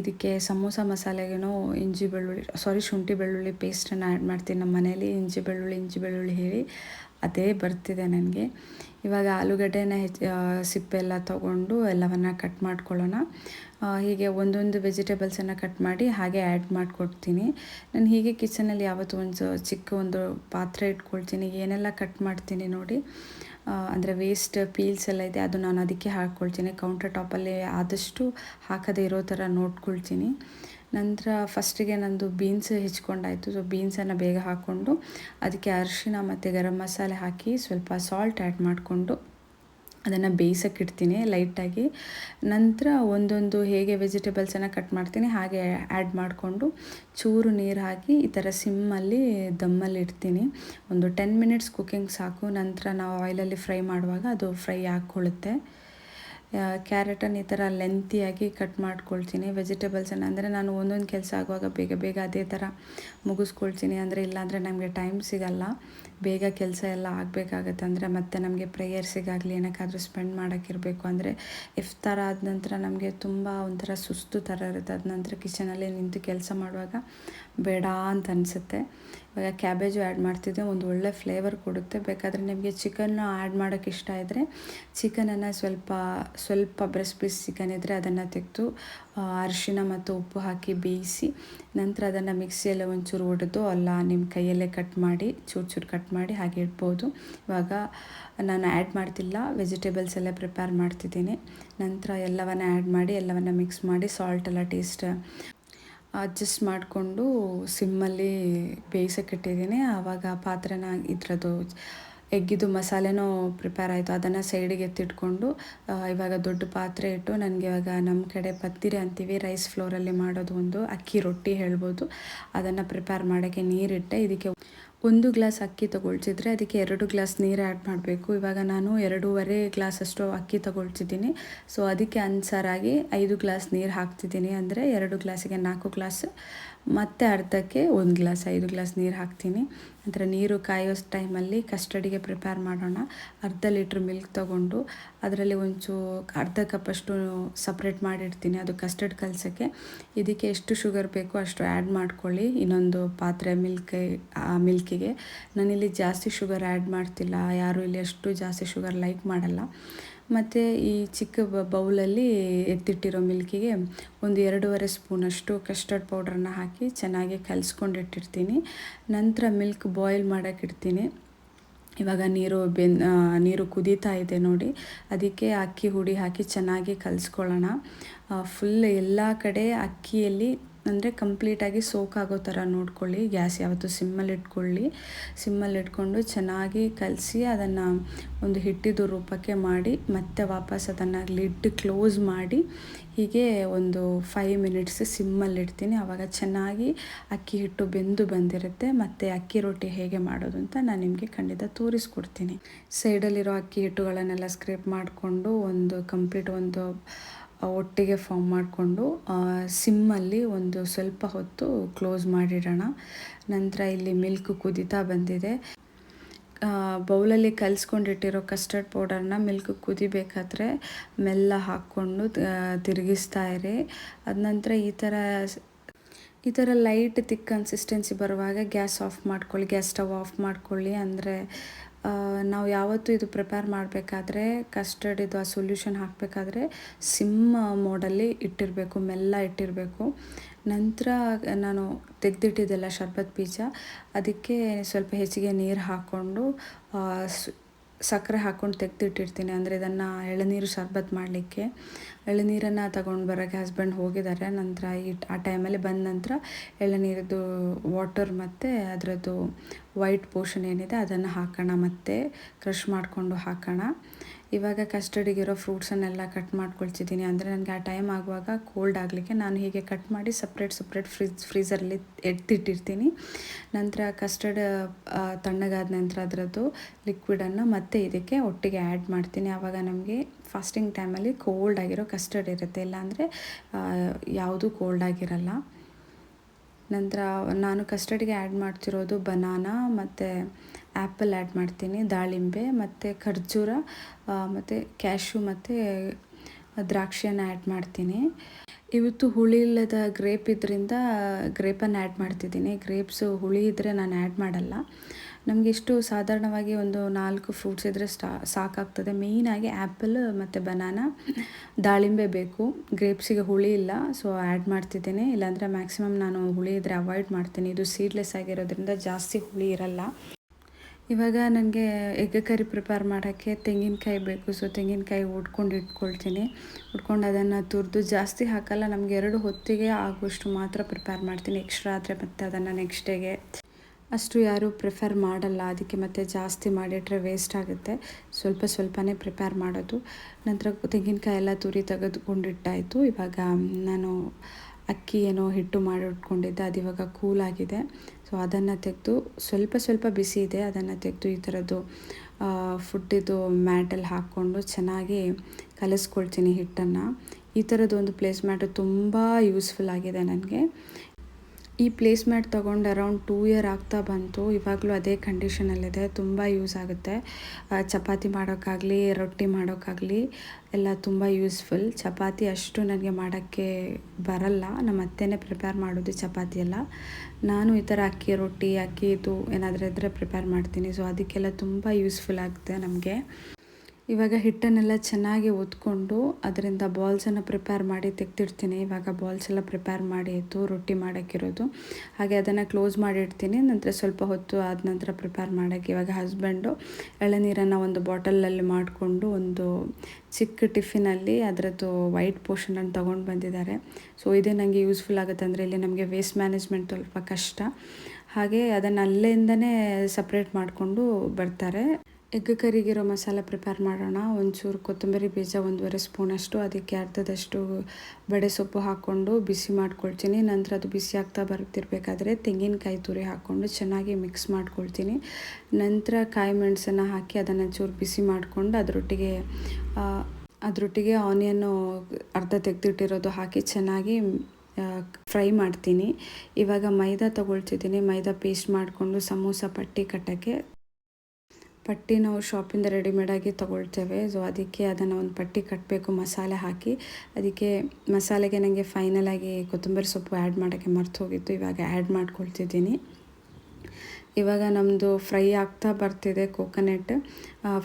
ಇದಕ್ಕೆ ಸಮೋಸ ಮಸಾಲೆಗೇನೋ ಇಂಜಿ ಬೆಳ್ಳುಳ್ಳಿ ಸಾರಿ ಶುಂಠಿ ಬೆಳ್ಳುಳ್ಳಿ ಪೇಸ್ಟನ್ನು ಆ್ಯಡ್ ಮಾಡ್ತೀನಿ ನಮ್ಮ ಮನೇಲಿ. ಇಂಜಿ ಬೆಳ್ಳುಳ್ಳಿ ಇಂಜಿ ಬೆಳ್ಳುಳ್ಳಿ ಹೇಳಿ ಅದೇ ಬರ್ತಿದೆ ನನಗೆ. ಇವಾಗ ಆಲೂಗಡ್ಡೆನ ಹೆಚ್ಚು ಸಿಪ್ಪೆ ಎಲ್ಲ ತೊಗೊಂಡು ಎಲ್ಲವನ್ನು ಕಟ್ ಮಾಡ್ಕೊಳ್ಳೋಣ. ಹೀಗೆ ಒಂದೊಂದು ವೆಜಿಟೇಬಲ್ಸನ್ನು ಕಟ್ ಮಾಡಿ ಹಾಗೆ ಆ್ಯಡ್ ಮಾಡಿಕೊಡ್ತೀನಿ. ನಾನು ಹೀಗೆ ಕಿಚನಲ್ಲಿ ಯಾವತ್ತೂ ಒಂದು ಚಿಕ್ಕ ಒಂದು ಪಾತ್ರೆ ಇಟ್ಕೊಳ್ತೀನಿ. ಏನೆಲ್ಲ ಕಟ್ ಮಾಡ್ತೀನಿ ನೋಡಿ. ಅಂದರೆ ವೇಸ್ಟ್ ಪೀಲ್ಸ್ ಎಲ್ಲ ಇದೆ, ಅದು ನಾನು ಅದಕ್ಕೆ ಹಾಕ್ಕೊಳ್ತೀನಿ ಕೌಂಟರ್ ಟಾಪಲ್ಲಿ ಆದಷ್ಟು ಹಾಕದೇ ಇರೋ ಥರ ನೋಡ್ಕೊಳ್ತೀನಿ. ನಂತರ ಫಸ್ಟಿಗೆ ನಂದು ಬೀನ್ಸ್ ಹೆಚ್ಕೊಂಡಾಯಿತು. ಸೊ ಬೀನ್ಸನ್ನು ಬೇಗ ಹಾಕ್ಕೊಂಡು, ಅದಕ್ಕೆ ಅರಿಶಿನ ಮತ್ತು ಗರಂ ಮಸಾಲೆ ಹಾಕಿ ಸ್ವಲ್ಪ ಸಾಲ್ಟ್ ಆ್ಯಡ್ ಮಾಡಿಕೊಂಡು ಅದನ್ನು ಬೇಯಿಸೋಕೆ ಇಡ್ತೀನಿ ಲೈಟಾಗಿ. ನಂತರ ಒಂದೊಂದು ಹೇಗೆ ವೆಜಿಟೇಬಲ್ಸನ್ನು ಕಟ್ ಮಾಡ್ತೀನಿ ಹಾಗೆ ಆ್ಯಡ್ ಮಾಡಿಕೊಂಡು ಚೂರು ನೀರು ಹಾಕಿ ಈ ಥರ ಸಿಮ್ಮಲ್ಲಿ ದಮ್ಮಲ್ಲಿ ಇಡ್ತೀನಿ. ಒಂದು ಟೆನ್ ಮಿನಿಟ್ಸ್ ಕುಕ್ಕಿಂಗ್ ಸಾಕು. ನಂತರ ನಾವು ಆಯಿಲಲ್ಲಿ ಫ್ರೈ ಮಾಡುವಾಗ ಅದು ಫ್ರೈ ಹಾಕ್ಕೊಳ್ಳುತ್ತೆ ಕ್ಯಾರೆಟನ್ನು ಈ ಥರ ಲೆಂತಿಯಾಗಿ ಕಟ್ ಮಾಡ್ಕೊಳ್ತೀನಿ. ವೆಜಿಟೇಬಲ್ಸನ್ನು ಅಂದರೆ ನಾನು ಒಂದೊಂದು ಕೆಲಸ ಆಗುವಾಗ ಬೇಗ ಬೇಗ ಅದೇ ಥರ ಮುಗಿಸ್ಕೊಳ್ತೀನಿ. ಅಂದರೆ ಇಲ್ಲಾಂದರೆ ನಮಗೆ ಟೈಮ್ ಸಿಗಲ್ಲ. ಬೇಗ ಕೆಲಸ ಎಲ್ಲ ಆಗಬೇಕಾಗತ್ತೆ ಅಂದರೆ ಮತ್ತೆ ನಮಗೆ ಪ್ರೇಯರ್ಸಿಗಾಗಲಿ ಏನಕ್ಕಾದರೂ ಸ್ಪೆಂಡ್ ಮಾಡೋಕ್ಕಿರಬೇಕು ಅಂದರೆ ಇಫ್ತಾರ ಆದ ನಂತರ ನಮಗೆ ತುಂಬ ಒಂಥರ ಸುಸ್ತು ಥರ ಇರುತ್ತೆ. ಅದ ನಂತರ ಕಿಚನಲ್ಲಿ ನಿಂತು ಕೆಲಸ ಮಾಡುವಾಗ ಬೇಡ ಅಂತ ಅನಿಸುತ್ತೆ. ಇವಾಗ ಕ್ಯಾಬೇಜು ಆ್ಯಡ್ ಮಾಡ್ತಿದ್ದೆ ಒಂದು ಒಳ್ಳೆ ಫ್ಲೇವರ್ ಕೊಡುತ್ತೆ. ಬೇಕಾದರೆ ನಿಮಗೆ ಚಿಕನ್ನು ಆ್ಯಡ್ ಮಾಡೋಕ್ಕೆ ಇಷ್ಟ ಇದ್ದರೆ ಚಿಕನನ್ನು ಸ್ವಲ್ಪ ಸ್ವಲ್ಪ ಬ್ರೆಸ್ ಪೀಸ್ ಚಿಕನ್ ಇದ್ದರೆ ಅದನ್ನು ತೆಗೆದು ಅರಿಶಿನ ಮತ್ತು ಉಪ್ಪು ಹಾಕಿ ಬೇಯಿಸಿ ನಂತರ ಅದನ್ನು ಮಿಕ್ಸಿಯಲ್ಲಿ ಒಂಚೂರು ಹೊಡೆದು ಅಲ್ಲ ನಿಮ್ಮ ಕೈಯಲ್ಲೇ ಕಟ್ ಮಾಡಿ, ಚೂರು ಚೂರು ಕಟ್ ಮಾಡಿ ಹಾಗೆ ಇಡ್ಬೋದು. ಇವಾಗ ನಾನು ಆ್ಯಡ್ ಮಾಡ್ತಿಲ್ಲ, ವೆಜಿಟೇಬಲ್ಸ್ ಎಲ್ಲ ಪ್ರಿಪೇರ್ ಮಾಡ್ತಿದ್ದೀನಿ. ನಂತರ ಎಲ್ಲವನ್ನು ಆ್ಯಡ್ ಮಾಡಿ, ಎಲ್ಲವನ್ನು ಮಿಕ್ಸ್ ಮಾಡಿ ಸಾಲ್ಟ್ ಎಲ್ಲ ಟೇಸ್ಟ್ ಅಡ್ಜಸ್ಟ್ ಮಾಡಿಕೊಂಡು ಸಿಮ್ಮಲ್ಲಿ ಬೇಯಿಸೋಕ್ಕಿಟ್ಟಿದ್ದೀನಿ ಆವಾಗ ಪಾತ್ರೆನ ಇದರದ್ದು ಎಗ್ಗಿದ್ದು ಮಸಾಲೆನೂ ಪ್ರಿಪೇರ್ ಆಯಿತು. ಅದನ್ನು ಸೈಡಿಗೆ ಎತ್ತಿಟ್ಕೊಂಡು ಇವಾಗ ದೊಡ್ಡ ಪಾತ್ರೆ ಇಟ್ಟು ನನಗೆ ಇವಾಗ ನಮ್ಮ ಕಡೆ ಪತ್ತಿರಿ ಅಂತೀವಿ. ರೈಸ್ ಫ್ಲೋರಲ್ಲಿ ಮಾಡೋದು ಒಂದು ಅಕ್ಕಿ ರೊಟ್ಟಿ ಹೇಳ್ಬೋದು. ಅದನ್ನು ಪ್ರಿಪೇರ್ ಮಾಡೋಕ್ಕೆ ನೀರಿಟ್ಟೆ. ಇದಕ್ಕೆ ಒಂದು ಗ್ಲಾಸ್ ಅಕ್ಕಿ ತಗೊಳ್ತಿದ್ರೆ ಅದಕ್ಕೆ ಎರಡು ಗ್ಲಾಸ್ ನೀರು ಆ್ಯಡ್ ಮಾಡಬೇಕು. ಇವಾಗ ನಾನು ಎರಡೂವರೆ ಗ್ಲಾಸಷ್ಟು ಅಕ್ಕಿ ತಗೊಳ್ತಿದ್ದೀನಿ ಸೊ, ಅದಕ್ಕೆ ಅನುಸಾರಾಗಿ ಐದು ಗ್ಲಾಸ್ ನೀರು ಹಾಕ್ತಿದ್ದೀನಿ. ಅಂದರೆ ಎರಡು ಗ್ಲಾಸಿಗೆ ನಾಲ್ಕು ಗ್ಲಾಸ್ ಮತ್ತು ಅರ್ಧಕ್ಕೆ ಒಂದು ಗ್ಲಾಸ್, ಐದು ಗ್ಲಾಸ್ ನೀರು ಹಾಕ್ತೀನಿ. ನಂತರ ನೀರು ಕಾಯೋ ಟೈಮಲ್ಲಿ ಕಸ್ಟಡಿಗೆ ಪ್ರಿಪೇರ್ ಮಾಡೋಣ. ಅರ್ಧ ಲೀಟ್ರ್ ಮಿಲ್ಕ್ ತೊಗೊಂಡು ಅದರಲ್ಲಿ ಒಂಚೂ ಅರ್ಧ ಕಪ್ಪಷ್ಟು ಸಪ್ರೇಟ್ ಮಾಡಿರ್ತೀನಿ. ಅದು ಕಸ್ಟರ್ಡ್ ಕಲಸೋಕ್ಕೆ. ಇದಕ್ಕೆ ಎಷ್ಟು ಶುಗರ್ ಬೇಕೋ ಅಷ್ಟು ಆ್ಯಡ್ ಮಾಡ್ಕೊಳ್ಳಿ. ಇನ್ನೊಂದು ಪಾತ್ರೆ ಮಿಲ್ಕ್, ಆ ಮಿಲ್ಕಿಗೆ. ನಾನಿಲ್ಲಿ ಜಾಸ್ತಿ ಶುಗರ್ ಆ್ಯಡ್ ಮಾಡ್ತಿಲ್ಲ. ಯಾರೂ ಇಲ್ಲಿ ಅಷ್ಟು ಜಾಸ್ತಿ ಶುಗರ್ ಲೈಕ್ ಮಾಡಲ್ಲ. ಮತ್ತು ಈ ಚಿಕ್ಕ ಬೌಲಲ್ಲಿ ಎತ್ತಿಟ್ಟಿರೋ ಮಿಲ್ಕಿಗೆ ಒಂದು ಎರಡೂವರೆ ಸ್ಪೂನಷ್ಟು ಕಸ್ಟರ್ಡ್ ಪೌಡ್ರನ್ನ ಹಾಕಿ ಚೆನ್ನಾಗಿ ಕಲಿಸ್ಕೊಂಡಿಟ್ಟಿರ್ತೀನಿ ನಂತರ ಮಿಲ್ಕ್ ಬಾಯ್ಲ್ ಮಾಡೋಕ್ಕಿಡ್ತೀನಿ ಇವಾಗ ನೀರು ಬೆನ್ ನೀರು ಕುದೀತಾ ಇದೆ ನೋಡಿ. ಅದಕ್ಕೆ ಅಕ್ಕಿ ಹುಡಿ ಹಾಕಿ ಚೆನ್ನಾಗಿ ಕಲಿಸ್ಕೊಳ್ಳೋಣ. ಫುಲ್ ಎಲ್ಲ ಕಡೆ ಅಕ್ಕಿಯಲ್ಲಿ ಅಂದರೆ ಕಂಪ್ಲೀಟಾಗಿ ಸೋಕ್ ಆಗೋ ಥರ ನೋಡ್ಕೊಳ್ಳಿ. ಗ್ಯಾಸ್ ಯಾವತ್ತೂ ಸಿಮ್ಮಲ್ಲಿ ಇಟ್ಕೊಳ್ಳಿ. ಸಿಮ್ಮಲ್ಲಿ ಇಟ್ಕೊಂಡು ಚೆನ್ನಾಗಿ ಕಲಸಿ ಅದನ್ನು ಒಂದು ಹಿಟ್ಟಿದು ರೂಪಕ್ಕೆ ಮಾಡಿ ಮತ್ತೆ ವಾಪಸ್ ಅದನ್ನು ಲಿಡ್ ಕ್ಲೋಸ್ ಮಾಡಿ ಹೀಗೆ ಒಂದು ಫೈವ್ ಮಿನಿಟ್ಸ್ ಸಿಮ್ಮಲ್ಲಿ ಇಡ್ತೀನಿ. ಆವಾಗ ಚೆನ್ನಾಗಿ ಅಕ್ಕಿ ಹಿಟ್ಟು ಬೆಂದು ಬಂದಿರುತ್ತೆ. ಮತ್ತು ಅಕ್ಕಿ ರೊಟ್ಟಿ ಹೇಗೆ ಮಾಡೋದು ಅಂತ ನಾನು ನಿಮಗೆ ಖಂಡಿತ ತೋರಿಸ್ಕೊಡ್ತೀನಿ. ಸೈಡಲ್ಲಿರೋ ಅಕ್ಕಿ ಹಿಟ್ಟುಗಳನ್ನೆಲ್ಲ ಸ್ಕ್ರೇಪ್ ಮಾಡಿಕೊಂಡು ಒಂದು ಕಂಪ್ಲೀಟ್ ಒಂದು ಒಟ್ಟಿಗೆ ಫಾರ್ಮ್ ಮಾಡಿಕೊಂಡು ಸಿಮ್ಮಲ್ಲಿ ಒಂದು ಸ್ವಲ್ಪ ಹೊತ್ತು ಕ್ಲೋಸ್ ಮಾಡಿಡೋಣ ನಂತರ ಇಲ್ಲಿ ಮಿಲ್ಕ್ ಕುದೀತಾ ಬಂದಿದೆ. ಬೌಲಲ್ಲಿ ಕಲಿಸ್ಕೊಂಡಿಟ್ಟಿರೋ ಕಸ್ಟರ್ಡ್ ಪೌಡರ್ನ ಮಿಲ್ಕ್ ಕುದಿಬೇಕಾದ್ರೆ ಮೆಲ್ಲ ಹಾಕ್ಕೊಂಡು ತಿರುಗಿಸ್ತಾ ಇರಿ. ಅದ ನಂತರ ಈ ಥರ ಈ ಥರ ಲೈಟ್ ತಿಕ್ ಕನ್ಸಿಸ್ಟೆನ್ಸಿ ಬರುವಾಗ ಗ್ಯಾಸ್ ಆಫ್ ಮಾಡ್ಕೊಳ್ಳಿ, ಗ್ಯಾಸ್ ಸ್ಟವ್ ಆಫ್ ಮಾಡ್ಕೊಳ್ಳಿ. ಅಂದರೆ ನಾವು ಯಾವತ್ತೂ ಇದು ಪ್ರಿಪೇರ್ ಮಾಡಬೇಕಾದ್ರೆ ಕಸ್ಟರ್ಡ್ ಇದು ಆ ಸೊಲ್ಯೂಷನ್ ಹಾಕಬೇಕಾದ್ರೆ ಸಿಮ್ ಮೋಡಲ್ಲಿ ಇಟ್ಟಿರಬೇಕು, ಮೆಲ್ಲ ಇಟ್ಟಿರಬೇಕು. ನಂತರ ನಾನು ತೆಗೆದಿಟ್ಟಿದ್ದೆಲ್ಲ ಶರ್ಬತ್ ಬೀಜ, ಅದಕ್ಕೆ ಸ್ವಲ್ಪ ಹೆಚ್ಚಿಗೆ ನೀರು ಹಾಕ್ಕೊಂಡು ಸಕ್ಕರೆ ಹಾಕ್ಕೊಂಡು ತೆಗೆದಿಟ್ಟಿರ್ತೀನಿ. ಅಂದರೆ ಇದನ್ನು ಎಳನೀರು ಶರ್ಬತ್ ಮಾಡಲಿಕ್ಕೆ. ಎಳನೀರನ್ನು ತಗೊಂಡು ಬರೋಕ್ಕೆ ಹಸ್ಬೆಂಡ್ ಹೋಗಿದ್ದಾರೆ ನಂತರ ಈ ಆ ಟೈಮಲ್ಲಿ ಬಂದ ನಂತರ ಎಳನೀರದ್ದು ವಾಟರ್ ಮತ್ತು ಅದರದ್ದು ವೈಟ್ ಪೋರ್ಷನ್ ಏನಿದೆ ಅದನ್ನು ಹಾಕೋಣ ಮತ್ತು ಕ್ರಷ್ ಮಾಡಿಕೊಂಡು ಹಾಕೋಣ. ಇವಾಗ ಕಸ್ಟಡಿಗಿರೋ ಫ್ರೂಟ್ಸನ್ನೆಲ್ಲ ಕಟ್ ಮಾಡ್ಕೊಳ್ತಿದ್ದೀನಿ ಅಂದರೆ ನನಗೆ ಆ ಟೈಮ್ ಆಗುವಾಗ ಕೋಲ್ಡ್ ಆಗಲಿಕ್ಕೆ ನಾನು ಹೀಗೆ ಕಟ್ ಮಾಡಿ ಸಪ್ರೇಟ್ ಸಪ್ರೇಟ್ ಫ್ರಿಜ್ ಫ್ರೀಝರಲ್ಲಿ ಎತ್ತಿಟ್ಟಿರ್ತೀನಿ. ನಂತರ ಕಸ್ಟರ್ಡ್ ತಣ್ಣಗಾದ ನಂತರ ಅದರದ್ದು ಲಿಕ್ವಿಡನ್ನು ಮತ್ತೆ ಇದಕ್ಕೆ ಒಟ್ಟಿಗೆ ಆ್ಯಡ್ ಮಾಡ್ತೀನಿ. ಆವಾಗ ನಮಗೆ ಫಾಸ್ಟಿಂಗ್ ಟೈಮಲ್ಲಿ ಕೋಲ್ಡ್ ಆಗಿರೋ ಕಸ್ಟರ್ಡ್ ಇರುತ್ತೆ. ಇಲ್ಲಾಂದರೆ ಯಾವುದೂ ಕೋಲ್ಡ್ ಆಗಿರಲ್ಲ. ನಂತರ ನಾನು ಕಸ್ಟರ್ಡ್ಗೆ ಆ್ಯಡ್ ಮಾಡ್ತಿರೋದು ಬನಾನಾ ಮತ್ತು ಆ್ಯಪಲ್ ಆ್ಯಡ್ ಮಾಡ್ತೀನಿ, ದಾಳಿಂಬೆ ಮತ್ತು ಖರ್ಜೂರ ಮತ್ತು ಕ್ಯಾಶು ಮತ್ತು ದ್ರಾಕ್ಷಿಯನ್ನು ಆ್ಯಡ್ ಮಾಡ್ತೀನಿ. ಇವತ್ತು ಹುಳಿ ಇಲ್ಲದ ಗ್ರೇಪ್ ಇದರಿಂದ ಗ್ರೇಪನ್ನು ಆ್ಯಡ್ ಮಾಡ್ತಿದ್ದೀನಿ. ಗ್ರೇಪ್ಸು ಹುಳಿ ಇದ್ದರೆ ನಾನು ಆ್ಯಡ್ ಮಾಡಲ್ಲ. ನಮಗೆ ಇಷ್ಟು ಸಾಧಾರಣವಾಗಿ ಒಂದು ನಾಲ್ಕು ಫ್ರೂಟ್ಸ್ ಇದ್ದರೆ ಸ್ಟಾ, ಸಾಕಾಗ್ತದೆ. ಮೇಯ್ನಾಗಿ ಆ್ಯಪಲ್ ಮತ್ತು ಬನಾನಾ, ದಾಳಿಂಬೆ ಬೇಕು. ಗ್ರೇಪ್ಸಿಗೆ ಹುಳಿ ಇಲ್ಲ, ಸೊ ಆ್ಯಡ್ ಮಾಡ್ತಿದ್ದೀನಿ. ಇಲ್ಲಾಂದರೆ ಮ್ಯಾಕ್ಸಿಮಮ್ ನಾನು ಹುಳಿ ಇದ್ದರೆ ಅವಾಯ್ಡ್ ಮಾಡ್ತೀನಿ. ಇದು ಸೀಡ್ಲೆಸ್ ಆಗಿರೋದ್ರಿಂದ ಜಾಸ್ತಿ ಹುಳಿ ಇರಲ್ಲ. ಇವಾಗ ನನಗೆ ಎಗ್ ಕರಿ ಪ್ರಿಪೇರ್ ಮಾಡೋಕ್ಕೆ ತೆಂಗಿನಕಾಯಿ ಬೇಕು. ಸೊ ತೆಂಗಿನಕಾಯಿ ಉಡ್ಕೊಂಡು ಇಟ್ಕೊಳ್ತೀನಿ. ಉಡ್ಕೊಂಡು ಅದನ್ನು ತುರಿದು ಜಾಸ್ತಿ ಹಾಕಲ್ಲ, ನಮಗೆ ಎರಡು ಹೊತ್ತಿಗೆ ಆಗುವಷ್ಟು ಮಾತ್ರ ಪ್ರಿಪೇರ್ ಮಾಡ್ತೀನಿ. ಎಕ್ಸ್ಟ್ರಾ ಆದರೆ ಮತ್ತೆ ಅದನ್ನು ನೆಕ್ಸ್ಟ್ ಡೇಗೆ ಅಷ್ಟು ಯಾರೂ ಪ್ರಿಫರ್ ಮಾಡಲ್ಲ. ಅದಕ್ಕೆ ಮತ್ತೆ ಜಾಸ್ತಿ ಮಾಡಿಟ್ರೆ ವೇಸ್ಟ್ ಆಗುತ್ತೆ. ಸ್ವಲ್ಪ ಸ್ವಲ್ಪನೇ ಪ್ರಿಪೇರ್ ಮಾಡೋದು. ನಂತರ ತೆಂಗಿನಕಾಯಿ ಎಲ್ಲ ತುರಿ ತೆಗೆದುಕೊಂಡಿಟ್ಟಾಯಿತು. ಇವಾಗ ನಾನು ಅಕ್ಕಿ ಏನೋ ಹಿಟ್ಟು ಮಾಡಿಟ್ಕೊಂಡಿದ್ದೆ, ಅದು ಇವಾಗ ಕೂಲಾಗಿದೆ ಸೊ ಅದನ್ನು ತೆಗೆದು ಸ್ವಲ್ಪ ಸ್ವಲ್ಪ ಬಿಸಿ ಇದೆ, ಅದನ್ನು ತೆಗೆದು ಈ ಥರದ್ದು ಫುಡ್ಡಿದು ಮ್ಯಾಟಲ್ಲಿ ಹಾಕ್ಕೊಂಡು ಚೆನ್ನಾಗಿ ಕಲಿಸ್ಕೊಳ್ತೀನಿ ಹಿಟ್ಟನ್ನು. ಈ ಥರದ್ದು ಒಂದು ಪ್ಲೇಸ್ ಮ್ಯಾಟು ತುಂಬ ಯೂಸ್ಫುಲ್ ಆಗಿದೆ ನನಗೆ. ಈ ಪ್ಲೇಸ್ಮೆಂಟ್ ತೊಗೊಂಡು ಅರೌಂಡ್ ಟೂ ಇಯರ್ ಆಗ್ತಾ ಬಂತು. ಇವಾಗಲೂ ಅದೇ ಕಂಡೀಷನಲ್ಲಿದೆ ತುಂಬ ಯೂಸ್ ಆಗುತ್ತೆ. ಚಪಾತಿ ಮಾಡೋಕ್ಕಾಗಲಿ, ರೊಟ್ಟಿ ಮಾಡೋಕ್ಕಾಗಲಿ ಎಲ್ಲ ತುಂಬ ಯೂಸ್ಫುಲ್ ಚಪಾತಿ ಅಷ್ಟು ನನಗೆ ಮಾಡೋಕ್ಕೆ ಬರಲ್ಲ. ನಮ್ಮ ಅತ್ತೆನೇ ಪ್ರಿಪೇರ್ ಮಾಡೋದು ಚಪಾತಿ ಎಲ್ಲ. ನಾನು ಈ ಥರ ಅಕ್ಕಿ ರೊಟ್ಟಿ, ಅಕ್ಕಿ ಇದು ಏನಾದರೂ ಇದ್ದರೆ ಪ್ರಿಪೇರ್ ಮಾಡ್ತೀನಿ. ಸೊ ಅದಕ್ಕೆಲ್ಲ ತುಂಬ ಯೂಸ್ಫುಲ್ ಆಗುತ್ತೆ ನಮಗೆ. ಇವಾಗ ಹಿಟ್ಟನ್ನೆಲ್ಲ ಚೆನ್ನಾಗಿ ಒತ್ಕೊಂಡು ಅದರಿಂದ ಬಾಲ್ಸನ್ನು ಪ್ರಿಪೇರ್ ಮಾಡಿ ತೆಗ್ದಿಡ್ತೀನಿ. ಇವಾಗ ಬಾಲ್ಸ್ ಎಲ್ಲ ಪ್ರಿಪೇರ್ ಮಾಡಿ ಇತ್ತು ರೊಟ್ಟಿ ಮಾಡೋಕ್ಕಿರೋದು. ಹಾಗೆ ಅದನ್ನು ಕ್ಲೋಸ್ ಮಾಡಿಡ್ತೀನಿ. ನಂತರ ಸ್ವಲ್ಪ ಹೊತ್ತು ಆದ ನಂತರ ಪ್ರಿಪೇರ್ ಮಾಡೋಕ್ಕೆ ಇವಾಗ ಹಸ್ಬೆಂಡು ಎಳನೀರನ್ನು ಒಂದು ಬಾಟಲಲ್ಲಿ ಮಾಡಿಕೊಂಡು ಒಂದು ಚಿಕ್ಕ ಟಿಫಿನಲ್ಲಿ ಅದರದ್ದು ವೈಟ್ ಪೋರ್ಷನನ್ನು ತೊಗೊಂಡು ಬಂದಿದ್ದಾರೆ. ಸೊ ಇದೇ ನನಗೆ ಯೂಸ್ಫುಲ್ ಆಗುತ್ತೆ ಅಂದರೆ ಇಲ್ಲಿ ನಮಗೆ ವೇಸ್ಟ್ ಮ್ಯಾನೇಜ್ಮೆಂಟ್ ಸ್ವಲ್ಪ ಕಷ್ಟ. ಹಾಗೆ ಅದನ್ನು ಅಲ್ಲಿಂದನೇ ಸಪ್ರೇಟ್ ಮಾಡಿಕೊಂಡು ಬರ್ತಾರೆ. ಎಗ್ ಕರಿಗಿರೋ ಮಸಾಲ ಪ್ರಿಪೇರ್ ಮಾಡೋಣ. ಒಂಚೂರು ಕೊತ್ತಂಬರಿ ಬೀಜ ಒಂದೂವರೆ ಸ್ಪೂನಷ್ಟು ಅದಕ್ಕೆ ಅರ್ಧದಷ್ಟು ಬಡೆ ಸೊಪ್ಪು ಹಾಕ್ಕೊಂಡು ಬಿಸಿ ಮಾಡ್ಕೊಳ್ತೀನಿ. ನಂತರ ಅದು ಬಿಸಿ ಆಗ್ತಾ ಬರ್ತಿರ್ಬೇಕಾದ್ರೆ ತೆಂಗಿನಕಾಯಿ ತುರಿ ಹಾಕ್ಕೊಂಡು ಚೆನ್ನಾಗಿ ಮಿಕ್ಸ್ ಮಾಡ್ಕೊಳ್ತೀನಿ. ನಂತರ ಕಾಯಿ ಮೆಣಸನ್ನು ಹಾಕಿ ಅದನ್ನು ಚೂರು ಬಿಸಿ ಮಾಡಿಕೊಂಡು ಅದರೊಟ್ಟಿಗೆ ಅದರೊಟ್ಟಿಗೆ ಆನಿಯನ್ನು ಅರ್ಧ ತೆಗೆದಿಟ್ಟಿರೋದು ಹಾಕಿ ಚೆನ್ನಾಗಿ ಫ್ರೈ ಮಾಡ್ತೀನಿ. ಇವಾಗ ಮೈದಾ ತೊಗೊಳ್ತಿದ್ದೀನಿ. ಮೈದಾ ಪೇಸ್ಟ್ ಮಾಡಿಕೊಂಡು ಸಮೋಸ ಪಟ್ಟಿ ಕಟ್ಟೋಕ್ಕೆ ಪಟ್ಟಿ ನಾವು ಶಾಪಿಂದ ರೆಡಿಮೇಡಾಗಿ ತೊಗೊಳ್ತೇವೆ. ಸೊ ಅದಕ್ಕೆ ಅದನ್ನು ಒಂದು ಪಟ್ಟಿ ಕಟ್ಟಬೇಕು ಮಸಾಲೆ ಹಾಕಿ. ಅದಕ್ಕೆ ಮಸಾಲೆಗೆ ನನಗೆ ಫೈನಲಾಗಿ ಕೊತ್ತಂಬರಿ ಸೊಪ್ಪು ಆ್ಯಡ್ ಮಾಡೋಕ್ಕೆ ಮರ್ತು ಹೋಗಿತ್ತು. ಇವಾಗ ಆ್ಯಡ್ ಮಾಡ್ಕೊಳ್ತಿದ್ದೀನಿ. ಇವಾಗ ನಮ್ಮದು ಫ್ರೈ ಆಗ್ತಾ ಬರ್ತಿದೆ ಕೋಕೋನೆಟ್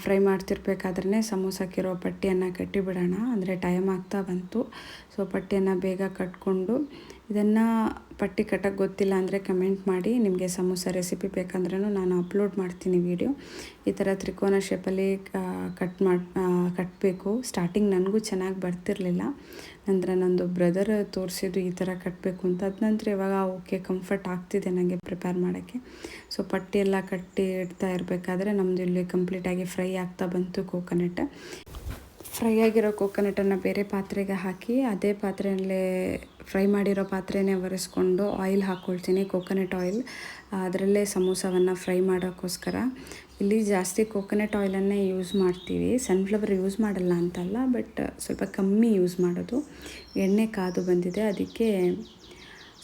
ಫ್ರೈ ಮಾಡ್ತಿರ್ಬೇಕಾದ್ರೆ ಸಮೋಸಕ್ಕಿರೋ ಪಟ್ಟಿಯನ್ನು ಕಟ್ಟಿಬಿಡೋಣ. ಅಂದರೆ ಟೈಮ್ ಆಗ್ತಾ ಬಂತು. ಸೊ ಪಟ್ಟಿಯನ್ನು ಬೇಗ ಕಟ್ಕೊಂಡು ಇದನ್ನು ಪಟ್ಟಿ ಕಟ್ಟಕ್ಕೆ ಗೊತ್ತಿಲ್ಲ ಅಂದರೆ ಕಮೆಂಟ್ ಮಾಡಿ ನಿಮಗೆ ಸಮೋಸ ರೆಸಿಪಿ ಬೇಕಂದ್ರೂ ನಾನು ಅಪ್ಲೋಡ್ ಮಾಡ್ತೀನಿ ವಿಡಿಯೋ ಈ ಥರ ತ್ರಿಕೋನ ಶೇಪಲ್ಲಿ ಕಟ್ ಮಾಡಿ ಕಟ್ಟಬೇಕು ಸ್ಟಾರ್ಟಿಂಗ್ ನನಗೂ ಚೆನ್ನಾಗಿ ಬರ್ತಿರಲಿಲ್ಲ. ನಂತರ ನಂದು ಬ್ರದರ್ ತೋರಿಸಿದ್ದು ಈ ಥರ ಕಟ್ಟಬೇಕು ಅಂತ. ಅದ ನಂತರ ಇವಾಗ ಓಕೆ ಕಂಫರ್ಟ್ ಆಗ್ತಿದೆ ನನಗೆ ಪ್ರಿಪೇರ್ ಮಾಡೋಕ್ಕೆ. ಸೊ ಪಟ್ಟಿ ಎಲ್ಲ ಕಟ್ಟಿ ಇಡ್ತಾ ಇರಬೇಕಾದ್ರೆ ನಮ್ಮದು ಇಲ್ಲಿ ಕಂಪ್ಲೀಟಾಗಿ ಫ್ರೈ ಆಗ್ತಾ ಬಂತು ಕೋಕೋನಟ್. ಫ್ರೈ ಆಗಿರೋ ಕೋಕೋನಟನ್ನು ಬೇರೆ ಪಾತ್ರೆಗೆ ಹಾಕಿ, ಅದೇ ಪಾತ್ರೆಯಲ್ಲೇ ಫ್ರೈ ಮಾಡಿರೋ ಪಾತ್ರೆನೇ ಒರೆಸ್ಕೊಂಡು ಆಯಿಲ್ ಹಾಕ್ಕೊಳ್ತೀನಿ ಕೋಕೋನಟ್ ಆಯಿಲ್ ಅದರಲ್ಲೇ ಸಮೋಸವನ್ನು ಫ್ರೈ ಮಾಡೋಕ್ಕೋಸ್ಕರ. ಇಲ್ಲಿ ಜಾಸ್ತಿ ಕೋಕೋನಟ್ ಆಯಿಲನ್ನೇ ಯೂಸ್ ಮಾಡ್ತೀವಿ. ಸನ್ಫ್ಲವರ್ ಯೂಸ್ ಮಾಡಲ್ಲ ಅಂತಲ್ಲ ಬಟ್ ಸ್ವಲ್ಪ ಕಮ್ಮಿ ಯೂಸ್ ಮಾಡೋದು. ಎಣ್ಣೆ ಕಾದು ಬಂದಿದೆ, ಅದಕ್ಕೆ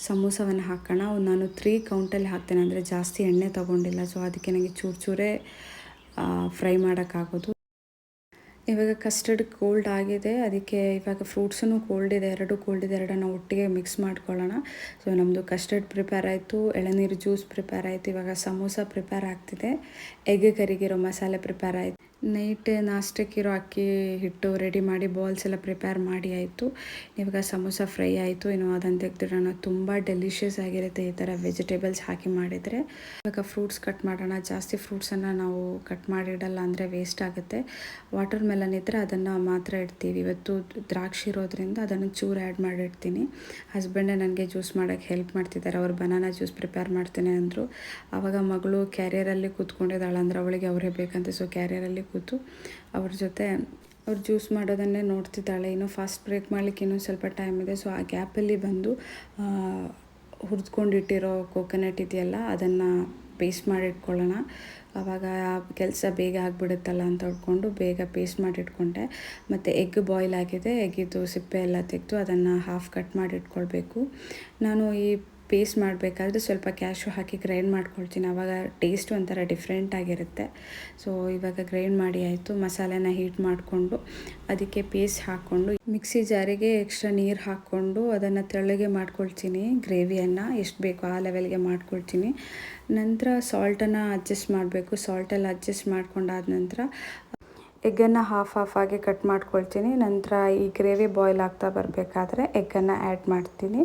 ಸಮೋಸವನ್ನು ಹಾಕೋಣ. ನಾನು ತ್ರೀ ಕೌಂಟಲ್ಲಿ ಹಾಕ್ತೇನೆ, ಅಂದರೆ ಜಾಸ್ತಿ ಎಣ್ಣೆ ತೊಗೊಂಡಿಲ್ಲ ಸೊ ಅದಕ್ಕೆ ನನಗೆ ಚೂರು ಚೂರೇ ಫ್ರೈ ಮಾಡೋಕ್ಕಾಗೋದು. ಇವಾಗ ಕಸ್ಟರ್ಡ್ ಕೋಲ್ಡ್ ಆಗಿದೆ. ಅದಕ್ಕೆ ಇವಾಗ ಫ್ರೂಟ್ಸೂ ಕೋಲ್ಡ್ ಇದೆ, ಎರಡು ಕೋಲ್ಡ್ ಇದೆ, ಎರಡನ್ನು ಒಟ್ಟಿಗೆ ಮಿಕ್ಸ್ ಮಾಡ್ಕೊಳ್ಳೋಣ. ಸೊ ನಮ್ಮದು ಕಸ್ಟರ್ಡ್ ಪ್ರಿಪೇರ್ ಆಯಿತು, ಎಳನೀರು ಜ್ಯೂಸ್ ಪ್ರಿಪೇರ್ ಆಯಿತು, ಇವಾಗ ಸಮೋಸ ಪ್ರಿಪೇರ್ ಆಗ್ತಿದೆ. ಎಗ್ ಕರಿಗಿರೋ ಮಸಾಲೆ ಪ್ರಿಪೇರ್ ಆಯಿತು. ನೈಟ್ ನಾಷ್ಟಕ್ಕಿರೋ ಅಕ್ಕಿ ಹಿಟ್ಟು ರೆಡಿ ಮಾಡಿ, ಬಾಲ್ಸ್ ಎಲ್ಲ ಪ್ರಿಪೇರ್ ಮಾಡಿ ಆಯಿತು. ಇವಾಗ ಸಮೋಸ ಫ್ರೈ ಆಯಿತು. ಇನ್ನು ಅದನ್ನು ತೆಗೆದಿಡೋಣ. ತುಂಬ ಡೆಲಿಷಿಯಸ್ ಆಗಿರುತ್ತೆ ಈ ಥರ ವೆಜಿಟೇಬಲ್ಸ್ ಹಾಕಿ ಮಾಡಿದರೆ. ಇವಾಗ ಫ್ರೂಟ್ಸ್ ಕಟ್ ಮಾಡೋಣ. ಜಾಸ್ತಿ ಫ್ರೂಟ್ಸನ್ನು ನಾವು ಕಟ್ ಮಾಡಿಡಲ್ಲ ಅಂದರೆ ವೇಸ್ಟ್ ಆಗುತ್ತೆ. ವಾಟರ್ ಮೆಲನ್ ಇದ್ದರೆ ಅದನ್ನು ಮಾತ್ರ ಇಡ್ತೀವಿ. ಇವತ್ತು ದ್ರಾಕ್ಷಿ ಇರೋದ್ರಿಂದ ಅದನ್ನು ಚೂರು ಆ್ಯಡ್ ಮಾಡಿಡ್ತೀನಿ. ಹಸ್ಬೆಂಡೇ ನನಗೆ ಜ್ಯೂಸ್ ಮಾಡೋಕ್ಕೆ ಹೆಲ್ಪ್ ಮಾಡ್ತಿದ್ದಾರೆ. ಅವ್ರು ಬನಾನಾ ಜ್ಯೂಸ್ ಪ್ರಿಪೇರ್ ಮಾಡ್ತೇನೆ ಅಂದರು. ಆವಾಗ ಮಗಳು ಕ್ಯಾರಿಯರಲ್ಲಿ ಕೂತ್ಕೊಂಡಿದ್ದಾಳೆ ಅಂದ್ರೆ ಅವಳಿಗೆ ಅವರೇ ಬೇಕಂತೆ. ಸೊ ಕ್ಯಾರಿಯರಲ್ಲಿ ಕೂತು ಅವ್ರ ಜೊತೆ ಅವ್ರು ಜ್ಯೂಸ್ ಮಾಡೋದನ್ನೇ ನೋಡ್ತಿದ್ದಾಳೆ. ಇನ್ನೂ ಫಾಸ್ಟ್ ಬ್ರೇಕ್ ಮಾಡಲಿಕ್ಕೆ ಇನ್ನೂ ಸ್ವಲ್ಪ ಟೈಮ್ ಇದೆ. ಸೊ ಆ ಗ್ಯಾಪಲ್ಲಿ ಬಂದು ಹುರಿದ್ಕೊಂಡಿಟ್ಟಿರೋ ಕೋಕೋನಟ್ ಇದೆಯಲ್ಲ, ಅದನ್ನು ಪೇಸ್ಟ್ ಮಾಡಿಟ್ಕೊಳ್ಳೋಣ. ಅವಾಗ ಕೆಲಸ ಬೇಗ ಆಗಿಬಿಡುತ್ತಲ್ಲ ಅಂತ ಹೊಡ್ಕೊಂಡು ಬೇಗ ಪೇಸ್ಟ್ ಮಾಡಿಟ್ಕೊಂಡೆ. ಮತ್ತು ಎಗ್ ಬಾಯ್ಲ್ ಆಗಿದೆ. ಎಗ್ಗಿದ್ದು ಸಿಪ್ಪೆ ಎಲ್ಲ ತೆಗೆದು ಅದನ್ನು ಹಾಫ್ ಕಟ್ ಮಾಡಿ ಇಟ್ಕೊಳ್ಬೇಕು ನಾನು ಈ ಪೇಸ್ಟ್ ಮಾಡಬೇಕಾದ್ರೆ ಸ್ವಲ್ಪ ಕ್ಯಾಶು ಹಾಕಿ ಗ್ರೈಂಡ್ ಮಾಡ್ಕೊಳ್ತೀನಿ. ಆವಾಗ ಟೇಸ್ಟ್ ಒಂಥರ ಡಿಫ್ರೆಂಟ್ ಆಗಿರುತ್ತೆ. ಸೊ ಇವಾಗ ಗ್ರೈಂಡ್ ಮಾಡಿ ಆಯಿತು. ಮಸಾಲೆನ ಹೀಟ್ ಮಾಡಿಕೊಂಡು ಅದಕ್ಕೆ ಪೇಸ್ಟ್ ಹಾಕ್ಕೊಂಡು ಮಿಕ್ಸಿ ಜಾರಿಗೆ ಎಕ್ಸ್ಟ್ರಾ ನೀರು ಹಾಕ್ಕೊಂಡು ಅದನ್ನು ತೆಳ್ಳಗೆ ಮಾಡ್ಕೊಳ್ತೀನಿ. ಗ್ರೇವಿಯನ್ನು ಎಷ್ಟು ಬೇಕೋ ಆ ಲೆವೆಲ್ಗೆ ಮಾಡ್ಕೊಳ್ತೀನಿ. ನಂತರ ಸಾಲ್ಟನ್ನು ಅಡ್ಜಸ್ಟ್ ಮಾಡಬೇಕು. ಸಾಲ್ಟೆಲ್ಲ ಅಡ್ಜಸ್ಟ್ ಮಾಡ್ಕೊಂಡಾದ ನಂತರ ಎಗ್ಗನ್ನು ಹಾಫ್ ಹಾಫ್ ಆಗಿ ಕಟ್ ಮಾಡ್ಕೊಳ್ತೀನಿ. ನಂತರ ಈ ಗ್ರೇವಿ ಬಾಯ್ಲ್ ಆಗ್ತಾ ಬರಬೇಕಾದ್ರೆ ಎಗ್ಗನ್ನು ಆ್ಯಡ್ ಮಾಡ್ತೀನಿ.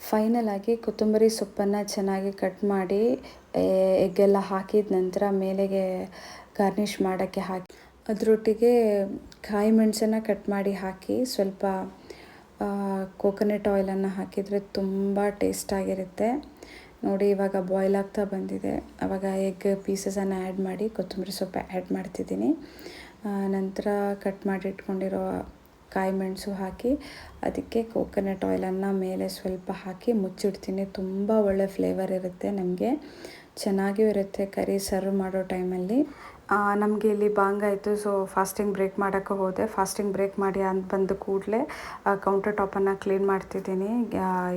ಫೈನಲ್ ಆಗಿ ಕೊತ್ತಂಬರಿ ಸೊಪ್ಪನ್ನು ಚೆನ್ನಾಗಿ ಕಟ್ ಮಾಡಿ ಎಗ್ಗೆಲ್ಲ ಹಾಕಿದ ನಂತರ ಮೇಲೆಗೆ ಗಾರ್ನಿಷ್ ಮಾಡೋಕ್ಕೆ ಹಾಕಿ, ಅದರೊಟ್ಟಿಗೆ ಕಾಯಿ ಮೆಣಸನ್ನು ಕಟ್ ಮಾಡಿ ಹಾಕಿ, ಸ್ವಲ್ಪ ಕೋಕೋನಟ್ ಆಯಿಲನ್ನು ಹಾಕಿದರೆ ತುಂಬ ಟೇಸ್ಟಾಗಿರುತ್ತೆ ನೋಡಿ ಇವಾಗ ಬಾಯ್ಲ್ ಆಗ್ತಾ ಬಂದಿದೆ. ಆವಾಗ ಎಗ್ ಪೀಸಸನ್ನು ಆ್ಯಡ್ ಮಾಡಿ ಕೊತ್ತಂಬರಿ ಸೊಪ್ಪು ಆ್ಯಡ್ ಮಾಡ್ತಿದ್ದೀನಿ. ನಂತರ ಕಟ್ ಮಾಡಿ ಇಟ್ಕೊಂಡಿರೋ ಕಾಯಿ ಮೆಣಸು ಹಾಕಿ, ಅದಕ್ಕೆ ಕೋಕೋನಟ್ ಆಯಿಲನ್ನು ಮೇಲೆ ಸ್ವಲ್ಪ ಹಾಕಿ ಮುಚ್ಚಿಡ್ತೀನಿ. ತುಂಬ ಒಳ್ಳೆ ಫ್ಲೇವರ್ ಇರುತ್ತೆ ನಮಗೆ. ಚೆನ್ನಾಗಿಯೂ ಇರುತ್ತೆ ಕರಿ ಸರ್ವ್ ಮಾಡೋ ಟೈಮಲ್ಲಿ ನಮಗೆ ಇಲ್ಲಿ ಬಾಂಗ್ ಆಯಿತು. ಸೊ ಫಾಸ್ಟಿಂಗ್ ಬ್ರೇಕ್ ಮಾಡೋಕ್ಕೆ ಹೋದೆ. ಫಾಸ್ಟಿಂಗ್ ಬ್ರೇಕ್ ಮಾಡಿ ಅಂತ ಬಂದ ಕೂಡಲೇ ಕೌಂಟರ್ ಟಾಪನ್ನು ಕ್ಲೀನ್ ಮಾಡ್ತಿದ್ದೀನಿ.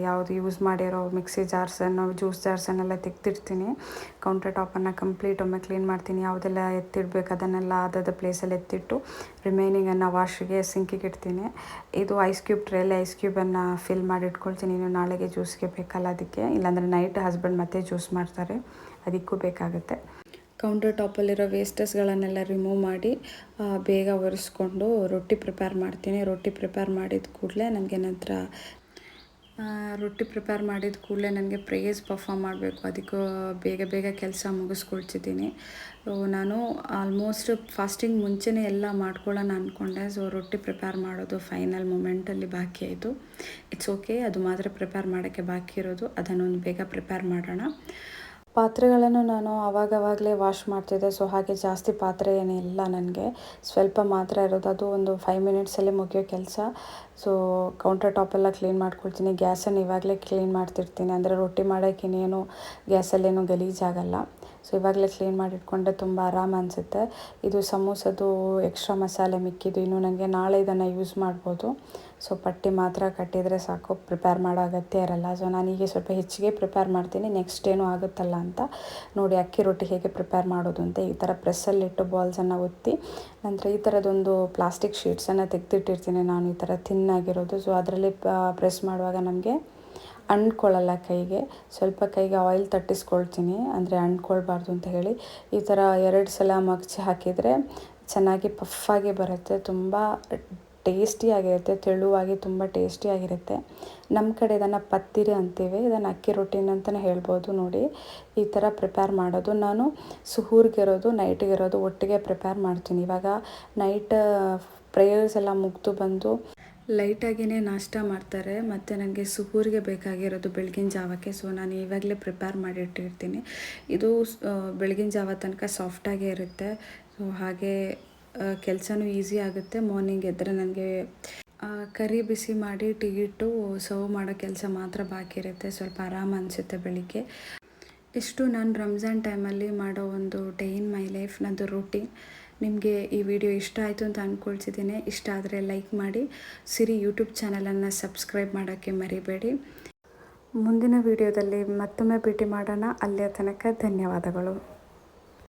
ಯಾವುದು ಯೂಸ್ ಮಾಡಿರೋ ಮಿಕ್ಸಿ ಜಾರ್ಸನ್ನು ಜ್ಯೂಸ್ ಜಾರ್ಸನ್ನೆಲ್ಲ ತೆಗ್ದಿರ್ತೀನಿ. ಕೌಂಟರ್ ಟಾಪನ್ನು ಕಂಪ್ಲೀಟ್ ಒಮ್ಮೆ ಕ್ಲೀನ್ ಮಾಡ್ತೀನಿ. ಯಾವುದೆಲ್ಲ ಎತ್ತಿಡ್ಬೇಕು ಅದನ್ನೆಲ್ಲ ಅದಾದ ಪ್ಲೇಸಲ್ಲಿ ಎತ್ತಿಟ್ಟು ರಿಮೈನಿಂಗನ್ನು ವಾಶಿಗೆ ಸಿಂಕಿಗೆ ಇಡ್ತೀನಿ. ಇದು ಐಸ್ ಕ್ಯೂಬ್ ಟ್ರೇಲಿ ಐಸ್ ಕ್ಯೂಬನ್ನು ಫಿಲ್ ಮಾಡಿ ಇಟ್ಕೊಳ್ತೀನಿ. ಇನ್ನು ನಾಳೆಗೆ ಜ್ಯೂಸ್ಗೆ ಬೇಕಲ್ಲ ಅದಕ್ಕೆ. ಇಲ್ಲಾಂದರೆ ನೈಟ್ ಹಸ್ಬೆಂಡ್ ಮತ್ತೆ ಜ್ಯೂಸ್ ಮಾಡ್ತಾರೆ. ಅದಕ್ಕೂ ಬೇಕಾಗುತ್ತೆ. ಕೌಂಟರ್ ಟಾಪಲ್ಲಿರೋ ವೇಸ್ಟಸ್ಗಳನ್ನೆಲ್ಲ ರಿಮೂವ್ ಮಾಡಿ ಬೇಗ ಒರೆಸ್ಕೊಂಡು ರೊಟ್ಟಿ ಪ್ರಿಪೇರ್ ಮಾಡ್ತೀನಿ. ರೊಟ್ಟಿ ಪ್ರಿಪೇರ್ ಮಾಡಿದ ಕೂಡಲೇ ನನಗೆ ನಂತರ ರೊಟ್ಟಿ ಪ್ರಿಪೇರ್ ಮಾಡಿದ ಕೂಡಲೇ ನನಗೆ ಪ್ರೇಸ್ ಪರ್ಫಾಮ್ ಮಾಡಬೇಕು. ಅದಕ್ಕೂ ಬೇಗ ಬೇಗ ಕೆಲಸ ಮುಗಿಸ್ಕೊಳ್ತಿದ್ದೀನಿ. ನಾನು ಆಲ್ಮೋಸ್ಟ್ ಫಾಸ್ಟಿಂಗ್ ಮುಂಚೆನೇ ಎಲ್ಲ ಮಾಡ್ಕೊಳ್ಳೋಣ ಅಂದ್ಕೊಂಡೆ ಸೊ ರೊಟ್ಟಿ ಪ್ರಿಪೇರ್ ಮಾಡೋದು ಫೈನಲ್ ಮೂಮೆಂಟಲ್ಲಿ ಬಾಕಿ ಆಯಿತು. ಇಟ್ಸ್ ಓಕೆ ಅದು ಮಾತ್ರ ಪ್ರಿಪೇರ್ ಮಾಡೋಕ್ಕೆ ಬಾಕಿ ಇರೋದು. ಅದನ್ನೊಂದು ಬೇಗ ಪ್ರಿಪೇರ್ ಮಾಡೋಣ. ಪಾತ್ರೆಗಳನ್ನು ನಾನು ಆವಾಗವಾಗಲೇ ವಾಶ್ ಮಾಡ್ತಿದ್ದೆ. ಸೊ, ಹಾಗೆ ಜಾಸ್ತಿ ಪಾತ್ರೆ ಏನಿಲ್ಲ ನನಗೆ. ಸ್ವಲ್ಪ ಮಾತ್ರ ಇರೋದು. ಅದು ಒಂದು ಫೈವ್ ಮಿನಿಟ್ಸಲ್ಲಿ ಮುಗಿಯೋ ಕೆಲಸ. ಸೊ ಕೌಂಟರ್ ಟಾಪೆಲ್ಲ ಕ್ಲೀನ್ ಮಾಡ್ಕೊಳ್ತೀನಿ. ಗ್ಯಾಸನ್ನು ಇವಾಗಲೇ ಕ್ಲೀನ್ ಮಾಡ್ತಿರ್ತೀನಿ. ಅಂದರೆ ರೊಟ್ಟಿ ಮಾಡಕ್ಕೆ ಇನ್ನೇನು ಗ್ಯಾಸಲ್ಲೇನು ಗಲೀಜಾಗಲ್ಲ. ಸೊ ಇವಾಗಲೇ ಕ್ಲೀನ್ ಮಾಡಿ ಇಟ್ಕೊಂಡ್ರೆ ತುಂಬ ಆರಾಮ ಅನಿಸುತ್ತೆ. ಇದು ಸಮೋಸದು ಎಕ್ಸ್ಟ್ರಾ ಮಸಾಲೆ ಮಿಕ್ಕಿದ್ದು ಇನ್ನು ನನಗೆ ನಾಳೆ ಇದನ್ನು ಯೂಸ್ ಮಾಡ್ಬೋದು. ಸೊ ಪಟ್ಟಿ ಮಾತ್ರ ಕಟ್ಟಿದರೆ ಸಾಕು. ಪ್ರಿಪೇರ್ ಮಾಡೋ ಅಗತ್ಯ ಇರಲ್ಲ. ಸೊ ನಾನು ಹೀಗೆ ಸ್ವಲ್ಪ ಹೆಚ್ಚಿಗೆ ಪ್ರಿಪೇರ್ ಮಾಡ್ತೀನಿ. ನೆಕ್ಸ್ಟ್ ಏನೂ ಆಗುತ್ತಲ್ಲ ಅಂತ. ನೋಡಿ, ಅಕ್ಕಿ ರೊಟ್ಟಿ ಹೇಗೆ ಪ್ರಿಪೇರ್ ಮಾಡೋದು ಅಂತ. ಈ ಥರ ಪ್ರೆಸ್ಸಲ್ಲಿಟ್ಟು ಬಾಲ್ಸನ್ನು ಒತ್ತಿ, ನಂತರ ಈ ಥರದೊಂದು ಪ್ಲಾಸ್ಟಿಕ್ ಶೀಟ್ಸನ್ನು ತೆಗೆದಿಟ್ಟಿರ್ತೀನಿ ನಾನು. ಈ ಥರ ತಿನ್ನಾಗಿರೋದು ಸೊ ಅದರಲ್ಲಿ ಪ್ರೆಸ್ ಮಾಡುವಾಗ ನಮಗೆ ಅಂಟ್ಕೊಳ್ಳಲ್ಲ ಕೈಗೆ. ಸ್ವಲ್ಪ ಕೈಗೆ ಆಯಿಲ್ ತಟ್ಟಿಸ್ಕೊಳ್ತೀನಿ. ಅಂದರೆ ಅಂಟ್ಕೊಳ್ಬಾರ್ದು ಅಂತ ಹೇಳಿ. ಈ ಥರ ಎರಡು ಸಲ ಮಗ್ಚಿ ಹಾಕಿದರೆ ಚೆನ್ನಾಗಿ ಪಫ್ಫಾಗಿ ಬರುತ್ತೆ. ತುಂಬ ಟೇಸ್ಟಿಯಾಗಿರುತ್ತೆ ತೆಳುವಾಗಿ ತುಂಬ ಟೇಸ್ಟಿಯಾಗಿರುತ್ತೆ ನಮ್ಮ ಕಡೆ ಇದನ್ನು ಪತ್ತಿರಿ ಅಂತೀವಿ. ಇದನ್ನು ಅಕ್ಕಿ ರೊಟ್ಟಿನ ಅಂತಲೇ ಹೇಳ್ಬೋದು ನೋಡಿ. ಈ ಥರ ಪ್ರಿಪೇರ್ ಮಾಡೋದು. ನಾನು ಸುಹೂರ್ಗಿರೋದು ನೈಟ್ಗಿರೋದು ಒಟ್ಟಿಗೆ ಪ್ರಿಪೇರ್ ಮಾಡ್ತೀನಿ. ಇವಾಗ ನೈಟ್ ಪ್ರೇಯರ್ಸ್ ಎಲ್ಲ ಮುಗಿದು ಬಂದು ಲೈಟಾಗಿಯೇ ನಾಷ್ಟ ಮಾಡ್ತಾರೆ, ಮತ್ತು ನನಗೆ ಸುಗೂರಿಗೆ ಬೇಕಾಗಿರೋದು ಬೆಳಗಿನ ಜಾವಕ್ಕೆ. ಸೊ ನಾನು ಇವಾಗಲೇ ಪ್ರಿಪೇರ್ ಮಾಡಿಟ್ಟಿರ್ತೀನಿ ಇದು ಬೆಳಗಿನ ಜಾವ ತನಕ ಸಾಫ್ಟಾಗೇ ಇರುತ್ತೆ. ಸೊ ಹಾಗೆ ಕೆಲಸನೂ ಈಸಿ ಆಗುತ್ತೆ. ಮಾರ್ನಿಂಗ್ ಎದ್ದರೆ ನನಗೆ ಕರಿ ಬಿಸಿ ಮಾಡಿ ಟೀ ಇಟ್ಟು ಸರ್ವ್ ಮಾಡೋ ಕೆಲಸ ಮಾತ್ರ ಬಾಕಿ ಇರುತ್ತೆ. ಸ್ವಲ್ಪ ಆರಾಮ ಅನಿಸುತ್ತೆ ಬೆಳಿಗ್ಗೆ. ಇಷ್ಟು ನಾನು ರಂಜಾನ್ ಟೈಮಲ್ಲಿ ಮಾಡೋ ಒಂದು ಡೇ ಇನ್ ಮೈ ಲೈಫ್ ನಂದು ರೂಟೀನ್ ನಿಮಗೆ ಈ ವಿಡಿಯೋ ಇಷ್ಟ ಆಯಿತು ಅಂತ ಅಂದ್ಕೊಳ್ತಿದ್ದೀನಿ ಇಷ್ಟ ಆದರೆ ಲೈಕ್ ಮಾಡಿ. ಸಿರಿ ಯೂಟ್ಯೂಬ್ ಚಾನಲನ್ನು ಸಬ್ಸ್ಕ್ರೈಬ್ ಮಾಡೋಕ್ಕೆ ಮರಿಬೇಡಿ. ಮುಂದಿನ ವಿಡಿಯೋದಲ್ಲಿ ಮತ್ತೊಮ್ಮೆ ಭೇಟಿ ಮಾಡೋಣ. ಅಲ್ಲಿಯ ತನಕ ಧನ್ಯವಾದಗಳು.